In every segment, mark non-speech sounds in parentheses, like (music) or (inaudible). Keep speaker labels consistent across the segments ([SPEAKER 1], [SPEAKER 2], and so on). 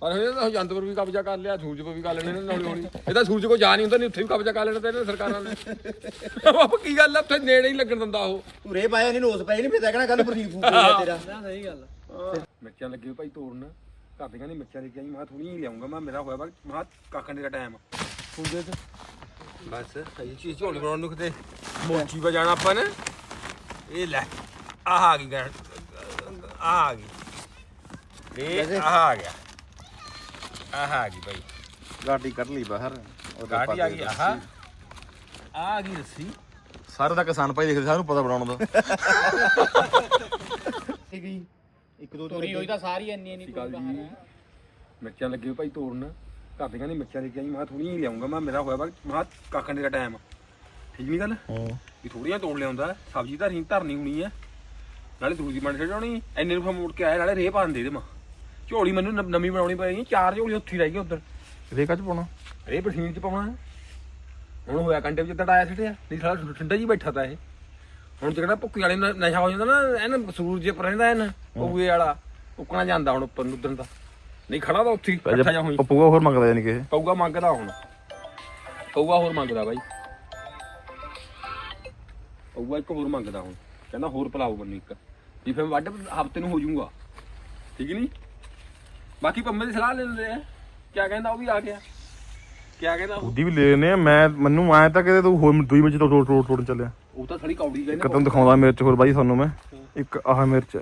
[SPEAKER 1] ਪਰ ਇਹ ਤਾਂ ਜੰਤਪੁਰ ਵੀ ਕਬਜ਼ਾ ਕਰ ਲਿਆ ਸੂਰਜ ਪਰ ਵੀ ਕਰ ਲੈਣੇ ਨੇ ਹੌਲੀ ਹੌਲੀ। ਇਹ ਤਾਂ ਸੂਰਜ ਕੋ ਜਾ ਨਹੀਂ ਹੁੰਦਾ ਨਹੀਂ ਉੱਥੇ ਵੀ ਕਬਜ਼ਾ ਕਰ ਲੈਣਾ ਤੇ ਇਹਨਾਂ ਸਰਕਾਰਾਂ ਨੇ। (laughs) ਬਾਪ ਕੀ ਗੱਲ ਆ? ਉੱਥੇ ਨੇੜੇ ਹੀ ਲੱਗਣ ਦਿੰਦਾ ਉਹ।
[SPEAKER 2] ਤੂੰ ਰੇ ਪਾਇਆ ਨਹੀਂ ਨੋਸ ਪਾਈ ਨਹੀਂ ਫਿਰ ਤਾਂ ਕਹਿਣਾ ਕੱਲ ਪ੍ਰਦੀਪ ਫੂਕ ਹੋਇਆ ਤੇਰਾ। (laughs)
[SPEAKER 3] ਨਾ ਸਹੀ ਗੱਲ
[SPEAKER 1] ਮਿਰਚਾਂ ਲੱਗੇ ਭਾਈ ਤੋੜਨ। ਘਰ ਦੇ ਕਹਿੰਦੇ ਮਿਰਚਾਂ ਲੈ ਕੇ ਆਈ ਮੈਂ ਥੋੜੀ ਹੀ ਲਿਆਉਂਗਾ ਮੈਂ ਮੇਰਾ ਹੋਇਆ ਵਾ ਮੈਂ ਕਾਕਣ ਦਾ ਟਾਈਮ। ਹੁੰਦੇ ਤੇ ਬਸ ਇਹ ਚੀਜ਼ ਝੋਲੀ ਬਣਾਉਣ ਨੂੰ ਕਿਤੇ ਮੋਚੀ ਵਾ ਜਾਣਾ ਆਪਾਂ ਨੇ। ਇਹ ਲੈ ਆਹ ਆ ਗਈ ਗੈਣ ਆਹ ਆ ਗਈ। ਇਹ ਆਹ ਆ ਗਿਆ। ਆਹ ਆ ਗਈ ਭਾਈ
[SPEAKER 2] ਗਾਡੀ ਕੱਢ ਲਈ ਬਾਹਰ
[SPEAKER 1] ਗਾੜੀ ਆ ਗਈ ਆਹ। ਆ ਗਈ ਰੱਸੀ।
[SPEAKER 2] ਸਾਰੇ ਦਾ ਕਿਸਾਨ ਭਾਈ ਦੇਖਦੇ ਸਾਨੂੰ ਪਤਾ ਬਣਾਉਣ ਦਾ। ਠੀਕ ਹੀ ਇੱਕ ਦੋ
[SPEAKER 3] ਤੋਰੀ ਹੋਈ ਤਾਂ ਸਾਰੀ ਇੰਨੀ ਇੰਨੀ
[SPEAKER 1] ਗੱਲ
[SPEAKER 3] ਤੋਰੀ ਬਾਹਰ
[SPEAKER 1] ਜੀ।
[SPEAKER 3] ਹੈ।
[SPEAKER 1] ਮਿਰਚਾਂ ਲੱਗੇ ਭਾਈ ਤੋੜਨ। ਘਰ ਦੇ ਕਹਿੰਦੇ ਮਿਰਚਾਂ ਲੈ ਕੇ ਆਈ ਮੈਂ ਥੋੜੀਆਂ ਹੀ ਲਿਆਉਂਗਾ ਮੈਂ ਮੇਰਾ ਹੋਇਆ ਵਾ ਮੈਂ ਕਾਕਣ ਦਾ ਟਾਈਮ ਠੀਕ ਨਹੀਂ ਗੱਲ? ਵੀ ਥੋੜੀਆਂ ਤੋੜ ਲਿਆਉਂਦਾ ਸਬਜ਼ੀ ਧਰੀ ਧਰਨੀ ਹੋਣੀ ਆ ਨਾਲੇ ਦੂਜੀ ਮੰਡ ਛਡਾਉਣੀ ਐਨੇ ਨੂੰ ਫਿਰ ਮੁੜ ਕੇ ਆਇਆ ਨਾਲੇ ਰੇਹ ਪਾਣ ਦੇ ਦੇ ਮਾਂ। ਝੋਲੀ ਮੈਨੂੰ ਨ- ਨਵੀਂ ਬਣਾਉਣੀ ਪਈ ਚਾਰ ਝੋਲੀ ਉੱਥੇ ਹੀ ਰਹਿ ਗਈ ਉਧਰ।
[SPEAKER 2] ਇਹਦੇ ਕੱਚ ਪਾਉਣਾ?
[SPEAKER 1] ਰੇਹ ਪਠੀਨ ਚ ਪਾਉਣਾ। ਹੁਣ ਹੋਇਆ ਕੰਡੇ ਵਿੱਚ ਤੜਾਇਆ ਛੱਡਿਆ ਨਹੀਂ ਸਾਲਾ ਠੰਡਾ ਜੀ ਬੈਠਾ ਤਾ ਇਹ। ਹੁਣ ਜਿਹੜਾ ਭੁੱਕੀ ਵਾਲੇ ਨੂੰ ਨਸ਼ਾ ਹੋ ਜਾਂਦਾ ਨਾ ਐਨ ਸੂਰਜ ਜੇ ਰਹਿੰਦਾ ਐਨ ਪਊਏ ਵਾਲਾ ਉੱਕਣਾ ਜਾਂਦਾ ਹੁਣ ਉੱਪਰ ਨੂੰ ਉਧਰ ਦਾ। ਨਹੀਂ ਖੜਾ ਤਾਂ ਉੱਥੇ ਹੀ ਇਕੱਠਾ ਜਾ ਹੋਈ।
[SPEAKER 2] ਪਪੂਗਾ ਹੋਰ ਮੰਗਦਾ ਯਾਨੀ ਕਿ
[SPEAKER 1] ਪਊਗਾ ਮੰਗਦਾ ਹੁਣ। ਪਊਗਾ ਹੋਰ ਮੰਗਦਾ ਬਾਈ। ਪਊਗਾ ਇੱਕ ਹੋਰ ਮੰਗਦਾ ਹੁਣ। ਕਹਿੰਦਾ ਹੋਰ ਪਲਾਓ ਮੈਨੂੰ ਇੱਕ। ਜੀ ਫਿਰ ਵੱਡ ਹਫ਼ਤੇ ਨੂੰ ਹੋ ਜਾਊਗਾ। ਠੀਕ ਨਹੀਂ ਬਾਕੀ ਪੰਮੇ ਦੀ ਸਲਾਹ ਲੈ ਲੈਂਦੇ ਆ। ਕਿਆ ਕਹਿੰਦਾ ਉਹ ਵੀ ਆ ਗਿਆ। ਕਿਆ ਕਹਿੰਦਾ ਉਹ?
[SPEAKER 2] ਉਹਦੀ ਵੀ ਲੈ ਲੈਨੇ ਆ। ਮੈਂ ਮੈਨੂੰ ਆਇਆ ਤਾਂ ਕਿਤੇ ਤੂੰ ਹੋਰ ਦੂਈ ਵਿੱਚ ਤੋਂ ਤੋੜ ਤੋੜਨ ਚੱਲਿਆ।
[SPEAKER 1] ਉਹ ਤਾਂ ਥੜੀ ਕੌੜੀ
[SPEAKER 2] ਇੱਕ
[SPEAKER 1] ਕਹਿੰਦਾ
[SPEAKER 2] ਤੁਹਾਨੂੰ ਦਿਖਾਉਂਦਾ ਮਿਰਚ ਹੋਰ ਬਾਈ ਤੁਹਾਨੂੰ ਮੈਂ। ਇੱਕ ਆਹ ਮਿਰਚ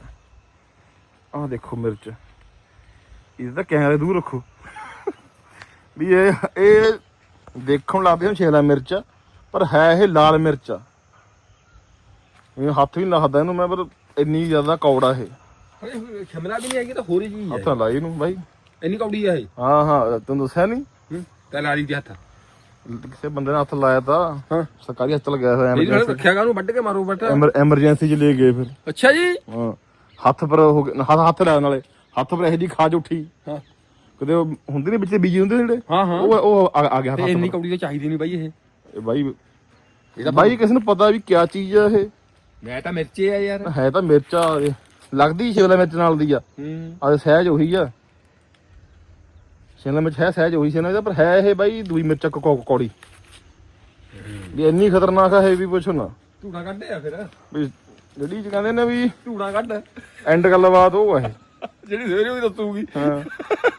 [SPEAKER 2] ਆਹ ਦੇਖੋ ਮਿਰਚ। ਇਹ ਤਾਂ ਕੈਮਰੇ ਦੂਰ ਰੱਖੋ। ਵੀ ਇਹ ਇਹ ਦੇਖਣ ਲੱਗਦੇ ਹੋ ਸ਼ੇਲਾ ਮਿਰਚ ਆ, ਪਰ ਹੈ ਇਹ ਲਾਲ ਮਿਰਚ ਆ। ਇਹ ਹੱਥ ਵੀ ਨੀ ਲੱਗਦਾ ਇਹਨੂੰ ਮੈਂ ਪਰ ਇੰਨੀ ਜ਼ਿਆਦਾ ਕੌੜਾ ਇਹ।
[SPEAKER 1] ਹਲੇ ਸ਼ਮਲਾ ਵੀ ਨਹੀਂ ਹੈਗੀ ਤਾਂ ਹੋਰ ਹੀ ਚੀਜ਼
[SPEAKER 2] ਹੱਥ
[SPEAKER 1] ਹੈ
[SPEAKER 2] ਲਾਈ ਇਹਨੂੰ ਬਾਈ।
[SPEAKER 1] ਇੰਨੀ ਕੌੜੀ ਹੈ ਇਹ।
[SPEAKER 2] ਹਾਂ ਹਾਂ ਤੈਨੂੰ ਦੱਸਿਆ ਨਹੀਂ
[SPEAKER 1] ਹੂੰ ਤਾਂ ਲਾਲੀ ਦੇ ਹੱਥ।
[SPEAKER 2] ਕਿਸੇ ਬੰਦੇ ਨੇ ਹੱਥ ਲਾਇਆ ਤਾਂ।
[SPEAKER 1] ਹਾਂ।
[SPEAKER 2] ਸਰਕਾਰੀ ਹਸਪਤਾਲ ਗਿਆ ਹੋਇਆ
[SPEAKER 1] ਇਹ ਨਾਲ
[SPEAKER 2] ਐਮਰਜੈਂਸੀ
[SPEAKER 1] ਰੱਖਿਆਗਾ ਉਹਨੂੰ ਵੱਢ ਕੇ ਮਾਰੋ ਬਟਾ
[SPEAKER 2] ਐਮਰਜੈਂਸੀ ਚ ਲੈ ਗਏ ਫਿਰ।
[SPEAKER 1] ਅੱਛਾ ਜੀ।
[SPEAKER 2] ਹਾਂ। ਹੱਥ ਪਰ ਹੋ ਗਿਆ ਹੱਥ ਹੱਥ ਲਾਇਆ ਨਾਲੇ। ਹੱਥ ਪਰ ਇਹ ਜੀ ਖਾਜ ਉੱਠੀ।
[SPEAKER 1] ਹਾਂ।
[SPEAKER 2] ਕਦੇ ਉਹ ਹੁੰਦੇ ਨੇ ਵਿੱਚ ਬੀਜੀ ਹੁੰਦੇ ਨੇ ਜਿਹੜੇ?
[SPEAKER 1] ਹਾਂ ਹਾਂ।
[SPEAKER 2] ਉਹ ਉਹ ਆ ਆ ਗਿਆ ਹੱਥ
[SPEAKER 1] ਤੇ ਇੰਨੀ
[SPEAKER 2] ਪਰ।
[SPEAKER 1] ਕੌੜੀ ਤਾਂ ਚਾਹੀਦੀ ਨਹੀਂ ਬਾਈ ਇਹ।
[SPEAKER 2] ਇਹ ਬਾਈ ਇਹਦਾ ਬਾਈ ਕਿਸੇ ਨੂੰ ਪਤਾ ਵੀ ਕਿਆ ਚੀਜ਼ ਆ ਇਹ।
[SPEAKER 1] ਮੈਂ ਤਾਂ ਮਿਰਚੇ ਆ ਯਾਰ।
[SPEAKER 2] ਹੈ ਤਾਂ ਮਿਰਚਾ ਇਹ। ਲੱਗਦੀ ਸ਼ਿਮਲਾ ਮਿਰਚ ਨਾਲ ਦੀ ਆ।
[SPEAKER 1] ਹੂੰ।
[SPEAKER 2] ਆ ਸਹਿਜ ਉਹੀ ਆ। ਸ਼ਿਮਲਾ ਮਿਰਚ ਹੈ ਸਹਿਜ ਉਹੀ ਸੀ ਨਾ ਇਹਦਾ ਪਰ ਹੈ ਇਹ ਬਾਈ ਦੂਈ ਮਿਰਚ ਕੋ- ਕੋ- ਕੌੜੀ। ਵੀ ਇੰਨੀ ਖਤਰਨਾਕ ਆ ਇਹ ਵੀ ਪੁੱਛੋ ਨਾ।
[SPEAKER 1] ਧੂੜਾ ਕੱਢਿਆ ਫਿਰ।
[SPEAKER 2] ਵੀ ਜਿਹੜੀ ਚ ਕਹਿੰਦੇ ਨੇ ਵੀ
[SPEAKER 1] ਧੂੜਾ ਕੱਢ।
[SPEAKER 2] ਐਂਡ ਗੱਲਬਾਤ ਉਹ ਆ ਇਹ।
[SPEAKER 1] ਜਿਹੜੀ ਸਵੇਰੇ ਵੀ ਦੱਸੂਗੀ।
[SPEAKER 2] ਹਾਂ।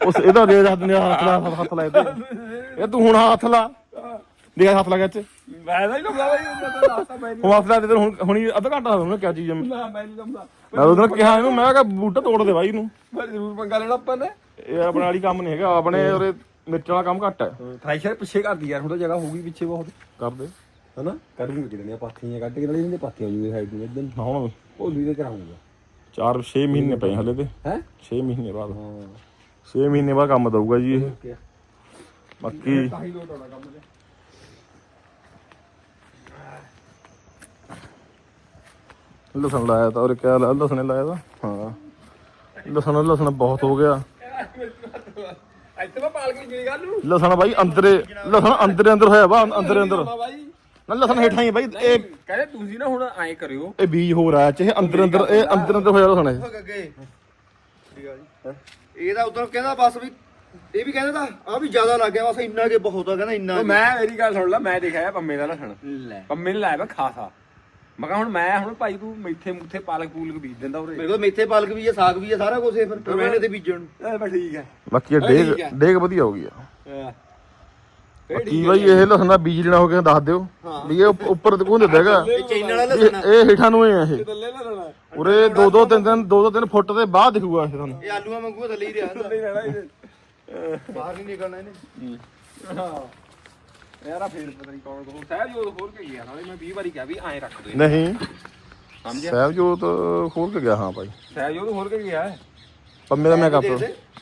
[SPEAKER 2] ਉਸ ਇਹਦਾ ਦੇ ਹੱਥ ਨੇ ਹੱਥ ਲਾ ਹੱਥ ਲਾ (laughs) ਇਹ ਤੂੰ ਹੁਣ ਹੱਥ ਲਾ। ਦੇਖ ਹੱਥ ਲਾ ਗੱਚ
[SPEAKER 1] ਮੈਂ ਤਾਂ ਹੀ ਲੰਮਦਾ ਬਾਈ ਉਹਨਾਂ ਦਾ ਰਾਸਤਾ ਮੈਂ
[SPEAKER 2] ਹੁਣ ਹੱਥ ਲਾ ਤੇ ਹੁਣ ਹੁਣੀ ਅੱਧਾ ਘੰਟਾ ਹੋ ਗਿਆ ਕਿਆ ਚੀਜ਼ ਮੈਂ
[SPEAKER 1] ਨਾ ਮੈਂ ਨਹੀਂ
[SPEAKER 2] ਮੈਂ ਉਹਦੋਂ ਕਿਹਾ ਇਹਨੂੰ ਮੈਂ ਕਿਹਾ ਬੂਟਾ ਤੋੜ ਦੇ ਬਾਈ ਨੂੰ
[SPEAKER 1] ਮੈਂ ਜ਼ਰੂਰ ਪੰਗਾ ਲੈਣਾ ਆਪਾਂ ਨੇ।
[SPEAKER 2] ਇਹ ਆਪਣੇ ਵਾਲੀ ਕੰਮ ਨਹੀਂ ਹੈਗਾ ਆਪਣੇ ਉਰੇ ਮਿਰਚ ਵਾਲਾ ਕੰਮ ਘੱਟ ਹੈ।
[SPEAKER 1] ਥ੍ਰੈਸ਼ਰ ਪਿੱਛੇ ਕਰਦੀ ਯਾਰ ਹੁਣ ਤਾਂ ਜਗ੍ਹਾ ਹੋਊਗੀ ਪਿੱਛੇ ਬਹੁਤ।
[SPEAKER 2] ਕਰਦੇ।
[SPEAKER 1] ਹਨਾ? ਕਰੂੰਗੇ ਕਿਤੇ ਨੇ ਪਾਥੀਆਂ ਕੱਢ ਕੇ ਨਾਲੇ ਇਹਦੇ ਪਾਥੀਆਂ ਜੂਗੇ ਸਾਈਡ ਨੂੰ ਇਦਾਂ
[SPEAKER 2] ਹੁਣ
[SPEAKER 1] ਉਹ ਲੀਦੇ ਕਰਾਉਂਗਾ
[SPEAKER 2] 4 6 ਮਹੀਨੇ ਪਏ ਹਲੇ ਤੇ।
[SPEAKER 1] ਹੈ?
[SPEAKER 2] 6 ਮਹੀਨੇ ਬਾਅਦ।
[SPEAKER 1] ਹਾਂ।
[SPEAKER 2] 6 ਮਹੀਨੇ ਬਾਅਦ ਕੰਮ ਦਊਗਾ ਜੀ ਇਹ। ਬਾਕੀ
[SPEAKER 1] ਤਾਂ ਹੀ ਲੋਟ ਆਉਣਾ ਕੰਮ ਤੇ।
[SPEAKER 2] ਲਸਣ ਲਾਇਆ ਤਾਂ ਔਰ ਕਿਆ ਲਾਇਆ ਲਸਣ ਲਾਇਆ ਤਾਂ। ਹਾਂ। ਲਸਣ ਲਸਣ ਬਹੁਤ ਹੋ ਗਿਆ।
[SPEAKER 1] ਇੱਥੇ ਮੈਂ ਪਾਲ ਕੇ ਜੀ ਗੱਲ ਨੂੰ।
[SPEAKER 2] ਲਸਣ ਬਾਈ ਅੰਦਰੇ ਲਸਣ ਅੰਦਰੇ ਅੰਦਰ ਹੋਇਆ ਵਾ ਅੰਦਰੇ ਅੰਦਰ। ਨਾ ਲਸਣ ਹੇਠਾਂ ਹੀ ਬਾਈ ਇਹ
[SPEAKER 1] ਕਹਿੰਦੇ ਤੁਸੀਂ ਨਾ ਹੁਣ ਐਂ ਕਰਿਓ।
[SPEAKER 2] ਇਹ ਬੀਜ ਹੋ ਰਿਹਾ ਚ ਇਹ ਅੰਦਰ ਅੰਦਰ ਇਹ ਅੰਦਰ ਅੰਦਰ ਹੋਇਆ ਲਸਣ ਇਹ।
[SPEAKER 4] ਅੱਗੇ। ਠੀਕ ਆ ਜੀ। ਇਹ ਤਾਂ ਕਹਿੰਦਾ ਬਸ ਵੀ ਇਹ ਵੀ ਕਹਿੰਦਾ ਤਾਂ ਆ ਵੀ ਜ਼ਿਆਦਾ ਲੱਗ ਗਿਆ ਬਸ ਇੰਨਾ ਕੇ ਬਹੁਤ ਆ ਕਹਿੰਦਾ ਇੰਨਾ
[SPEAKER 1] ਮੈਂ ਮੇਰੀ ਗੱਲ ਸੁਣ ਲੈ ਮੈਂ ਦੇਖਿਆ ਪੰਮੇ ਦਾ ਲਸਣ। ਪੰਮੇ ਨੇ ਲਾਇਆ ਵਾ ਖਾਸਾ। ਮੈਂ ਕਿਹਾ ਹੁਣ ਮੈਂ ਹੁਣ ਭਾਈ ਤੂੰ ਮੇਥੇ ਮੁੱਥੇ ਪਾਲਕ ਪੂਲਕ ਬੀਜ ਦਿੰਦਾ ਉਰੇ।
[SPEAKER 4] ਮੇਰੇ ਕੋਲ ਮੇਥੇ ਪਾਲਕ ਵੀ ਹੈ ਸਾਗ ਵੀ ਹੈ ਸਾਰਾ ਕੁਝ ਹੈ ਫਿਰ। ਪਰਵੇਣੇ ਤੇ ਬੀਜਣ ਨੂੰ।
[SPEAKER 1] ਇਹ ਬਸ ਠੀਕ ਹੈ
[SPEAKER 2] ਬਾਕੀ ਇਹ
[SPEAKER 1] ਠੀਕ
[SPEAKER 2] ਡੇਗ। ਡੇਗ ਵਧੀਆ ਹੋ ਗਈ ਆ।
[SPEAKER 1] ਹਾਂ।
[SPEAKER 2] ਬਾਕੀ ਬਾਈ ਇਹ ਲਸਣ ਦਾ ਬੀਜ ਲੈਣਾ ਹੋ ਗਿਆ ਦੱਸ ਦਿਓ। ਵੀ ਇਹ ਉੱਪ- ਉੱਪਰ ਕੋਣ ਦਿੰਦਾ ਹੈਗਾ।
[SPEAKER 4] ਇਹ ਵਾਲਾ
[SPEAKER 2] ਇਹ
[SPEAKER 4] ਲਸਣ ਆ।
[SPEAKER 2] ਇਹ ਹੇਠਾਂ ਨੂੰ ਹੀ ਆ ਇਹ।
[SPEAKER 1] ਥੱਲੇ ਨਾ ਰਹਿਣਾ
[SPEAKER 2] ਉਰੇ ਦੋ ਦੋ ਤਿੰਨ ਤਿੰਨ ਦੋ ਦੋ ਤਿੰਨ ਫੁੱਟ ਦੇ ਬਾਅਦ ਦਿਖੂਗਾ ਇਹ ਤੁਹਾਨੂੰ।
[SPEAKER 4] ਇਹ ਆਲੂਆਂ ਵਾਂਗੂ ਥੱਲੇ ਹੀ ਰਿਹਾ। ਹੁੰਦਾ।
[SPEAKER 1] ਥੱਲੇ ਰਹਿਣਾ ਇਹਦੇ।
[SPEAKER 4] ਬਾਹਰ ਨਹੀਂ ਨਿਕਲਣਾ ਇਹਨੇ।
[SPEAKER 1] ਹਾਂ। ਯਾਰ ਆ ਫੇਰ ਪਤਾ ਨਹੀਂ ਕੌਣ ਕੌਣ। ਸਹਿਬ ਜੋ ਹੋਰ ਕੇ ਗਿਆ ਨਾਲੇ ਮੈਂ 20 ਵਾਰੀ ਕਿਹਾ ਵੀ ਐਂ ਰੱਖ ਦੇ।
[SPEAKER 2] ਨਹੀਂ।
[SPEAKER 1] ਸਮਝਿਆ?
[SPEAKER 2] ਸਾਹਿਬਜੋਤ ਖੋਲ ਕੇ ਗਿਆ ਹਾਂ ਭਾਈ।
[SPEAKER 1] ਸਹਿਬ ਜੋ ਹੋਰ ਕੇ ਗਿਆ।
[SPEAKER 2] ਪੰਮੇ ਦਾ ਮੈਂ ਕੱਪ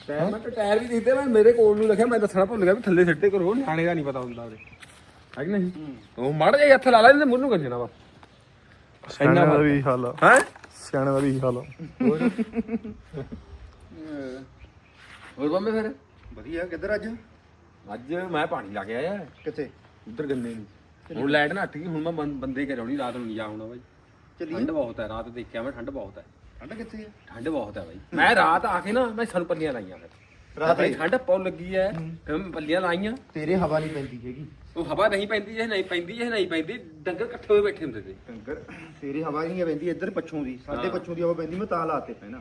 [SPEAKER 1] ਟਾਇਰ ਮੈਂ ਤਾਂ ਟਾਇਰ ਵੀ ਦੇਖਦੇ ਮੈਂ ਮੇਰੇ ਕੋਲ ਨੂੰ ਲਿਖਿਆ ਮੈਂ ਦੱਸਣਾ ਭੁੱਲ ਗਿਆ ਵੀ ਥੱਲੇ ਸਿੱਟੇ ਕਰੋ ਨਿਆਣੇ ਦਾ ਨਹੀਂ ਪਤਾ ਹੁੰਦਾ ਉਹਦੇ। ਹੈ ਕਿ ਨਹੀਂ? ਉਹ ਮੜ ਜੇ ਹੱਥ ਲਾ ਲੈ ਇਹਦੇ ਮੂੰਹ ਨੂੰ ਕਰ ਜਾਣਾ ਬਸ
[SPEAKER 2] ਸਿਆਣੇ ਦਾ ਵੀ ਹਾਲ
[SPEAKER 1] ਹੈ?
[SPEAKER 2] ਸਿਆਣੇ ਦਾ ਵੀ ਹਾਲ
[SPEAKER 1] ਹੋਰ? ਬੰਮੇ ਫਿਰ?
[SPEAKER 4] ਵਧੀਆ ਕਿੱਧਰ ਅੱਜ?
[SPEAKER 1] ਅੱਜ ਮੈਂ ਪਾਣੀ ਲਾ ਕੇ ਆਇਆ।
[SPEAKER 4] ਕਿੱਥੇ?
[SPEAKER 1] ਉੱਧਰ ਗੰਨੇ ਨੂੰ। ਹੁਣ ਲਾਈਟ ਨਾ ਹਟ ਗਈ ਹੁਣ ਮੈਂ ਬੰ- ਬੰਦੇ ਕਰਾਉਣੀ ਰਾਤ ਨੂੰ ਨਹੀਂ ਜਾਉਣਾ ਬਾਈ। ਠੰਡ ਬਹੁਤ ਹੈ ਰਾਤ ਦੇਖਿਆ ਮੈਂ ਠੰਡ ਬਹੁਤ ਹੈ।
[SPEAKER 4] ਠੰਡ ਕਿੱਥੇ ਹੈ?
[SPEAKER 1] ਠੰਡ ਬਹੁਤ ਹੈ ਬਾਈ। ਮੈਂ ਰਾਤ ਆ ਕੇ ਨਾ ਮੈਂ ਸਾਨੂੰ ਪੰਨੀਆਂ ਲਾਈਆਂ ਫਿਰ।
[SPEAKER 4] ਰਾਤ
[SPEAKER 1] ਰਾਤ ਠੰਡ ਪੌ ਲੱਗੀ ਐ ਹਮ ਪੱਲੀਆਂ ਲਾਈਆਂ।
[SPEAKER 4] ਤੇਰੇ ਹਵਾ ਨਹੀਂ ਪੈਂਦੀ ਹੈਗੀ।
[SPEAKER 1] ਉਹ ਹਵਾ ਨਹੀਂ ਪੈਂਦੀ ਜੇ ਨਹੀਂ ਪੈਂਦੀ ਜੇ ਨਹੀਂ ਪੈਂਦੀ ਡੰਗਰ ਇਕੱਠੇ ਹੋਏ ਬੈਠੇ ਹੁੰਦੇ ਤੇ
[SPEAKER 4] ਡੰਗਰ ਤੇਰੇ ਹਵਾ ਨਹੀਂ ਪੈਂਦੀ ਇੱਧਰ ਪੱਛੋਂ ਦੀ ਸਾਡੇ ਪੱਛੋਂ ਦੀ ਹਵਾ ਪੈਂਦੀ ਮੈਂ ਤਾਂ ਲਾਤੇ ਪੈਣਾ।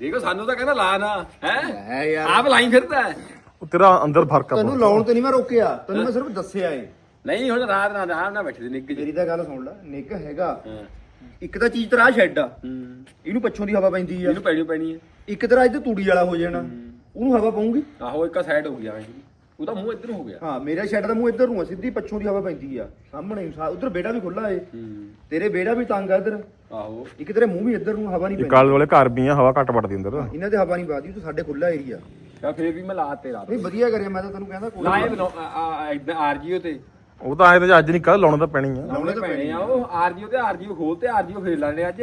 [SPEAKER 1] ਦੇਖੋ ਸਾਨੂੰ ਤਾਂ ਕਹਿੰਦਾ ਲਾ ਨਾ ਹੈ?
[SPEAKER 4] ਹੈ ਯਾਰ।
[SPEAKER 1] ਆਪ ਲਾਈ ਫਿਰਦਾ ਹੈ।
[SPEAKER 2] ਉਹ ਤੇਰਾ ਅੰਦਰ ਫ਼ਰਕ ਆ
[SPEAKER 4] ਤੈਨੂੰ। ਲਾਉਣ ਤੇ ਨਹੀਂ ਮੈਂ ਰੋਕਿਆ ਤੈਨੂੰ ਮੈਂ ਸਿਰਫ ਦੱਸਿਆ ਏ।
[SPEAKER 1] ਨਹੀਂ ਹੁਣ ਰਾਤ ਨਾਲ ਆਰਾਮ ਨਾਲ ਬੈਠੇ ਨਿੱਗ ਜੀ
[SPEAKER 4] ਮੇਰੀ ਤਾਂ ਗੱਲ ਸੁਣ ਲੈ ਨਿੱਘ ਹੈਗਾ।
[SPEAKER 1] ਹਾਂ।
[SPEAKER 4] ਇੱਕ ਤਾਂ ਚੀਜ਼ ਤੇਰਾ ਸ਼ੈੱਡ ਆ। ਇਹਨੂੰ ਪੱਛੋਂ ਦੀ ਹਵਾ ਪੈਂਦੀ ਆ।
[SPEAKER 1] ਇਹਨੂੰ ਪੈਣੀ ਪੈਣੀ ਹੈ
[SPEAKER 4] ਇੱਕ ਤੇਰਾ ਇੱਧਰ ਤੂੜੀ ਵਾਲਾ ਹੋ ਜਾਣਾ। ਉਹਨੂੰ ਹਵਾ ਪਾਉਂਗੀ
[SPEAKER 1] ਆਹੋ ਇੱਕ ਸਾਈਡ ਹੋ ਗਿਆ। ਉਹਦਾ ਮੂੰਹ ਇੱਧਰ ਹੋ ਗਿਆ।
[SPEAKER 4] ਹਾਂ ਮੇਰਾ ਸ਼ੈੱਡ ਦਾ ਮੂੰਹ ਇੱਧਰ ਨੂੰ ਆ ਸਿੱਧੀ ਪੱਛੋਂ ਦੀ ਹਵਾ ਪੈਂਦੀ ਆ। ਸਾਹਮਣੇ ਉਧਰ ਬੇੜਾ ਵੀ ਖੁੱਲਾ ਏ। ਤੇਰੇ ਬੇੜਾ ਵੀ ਤੰਗ ਆ ਇੱਧਰ।
[SPEAKER 1] ਆਹੋ।
[SPEAKER 4] ਇੱਕ ਤੇਰੇ ਮੂੰਹ ਵੀ ਇੱਧਰ ਨੂੰ ਹਵਾ ਨਹੀਂ ਪੈਂਦੀ।
[SPEAKER 2] ਕਾਲੇ ਵਾਲੇ ਘਰ ਵੀ ਆ ਹਵਾ ਘੱਟ ਵੜਦੀ ਅੰਦਰ।
[SPEAKER 4] ਇਹਨਾਂ ਤੇ ਹਵਾ ਨਹੀਂ ਵੱਜਦੀ ਤੂੰ ਸਾਡੇ ਖੁੱਲਾ ਏਰੀਆ।
[SPEAKER 1] ਤਾਂ ਫੇਰ ਵੀ ਮੈਂ ਲਾ ਤੇ ਰਾਤ
[SPEAKER 4] ਨਹੀਂ ਵਧੀਆ ਕਰਿਆ ਮੈਂ ਤਾਂ ਤੈਨੂੰ ਕਹਿੰਦਾ ਕੋਈ
[SPEAKER 1] ਆ ਇਦਾਂ ਆਰਜੀਓ ਤੇ।
[SPEAKER 2] ਉਹ ਤਾਂ ਐ ਤੇ ਅੱਜ ਨਹੀਂ ਕੱਲ ਲਾਉਣਾ ਤਾਂ ਪੈਣੀ ਆ।
[SPEAKER 1] ਲਾਉਣੇ ਪੈਣੇ ਆ ਉਹ। ਆਰਜੀਓ ਤੇ ਆਰਜੀਓ ਖੋਲ ਤੇ ਆਰਜੀਓ ਫੇਰ ਲਾਣੇ ਅੱਜ।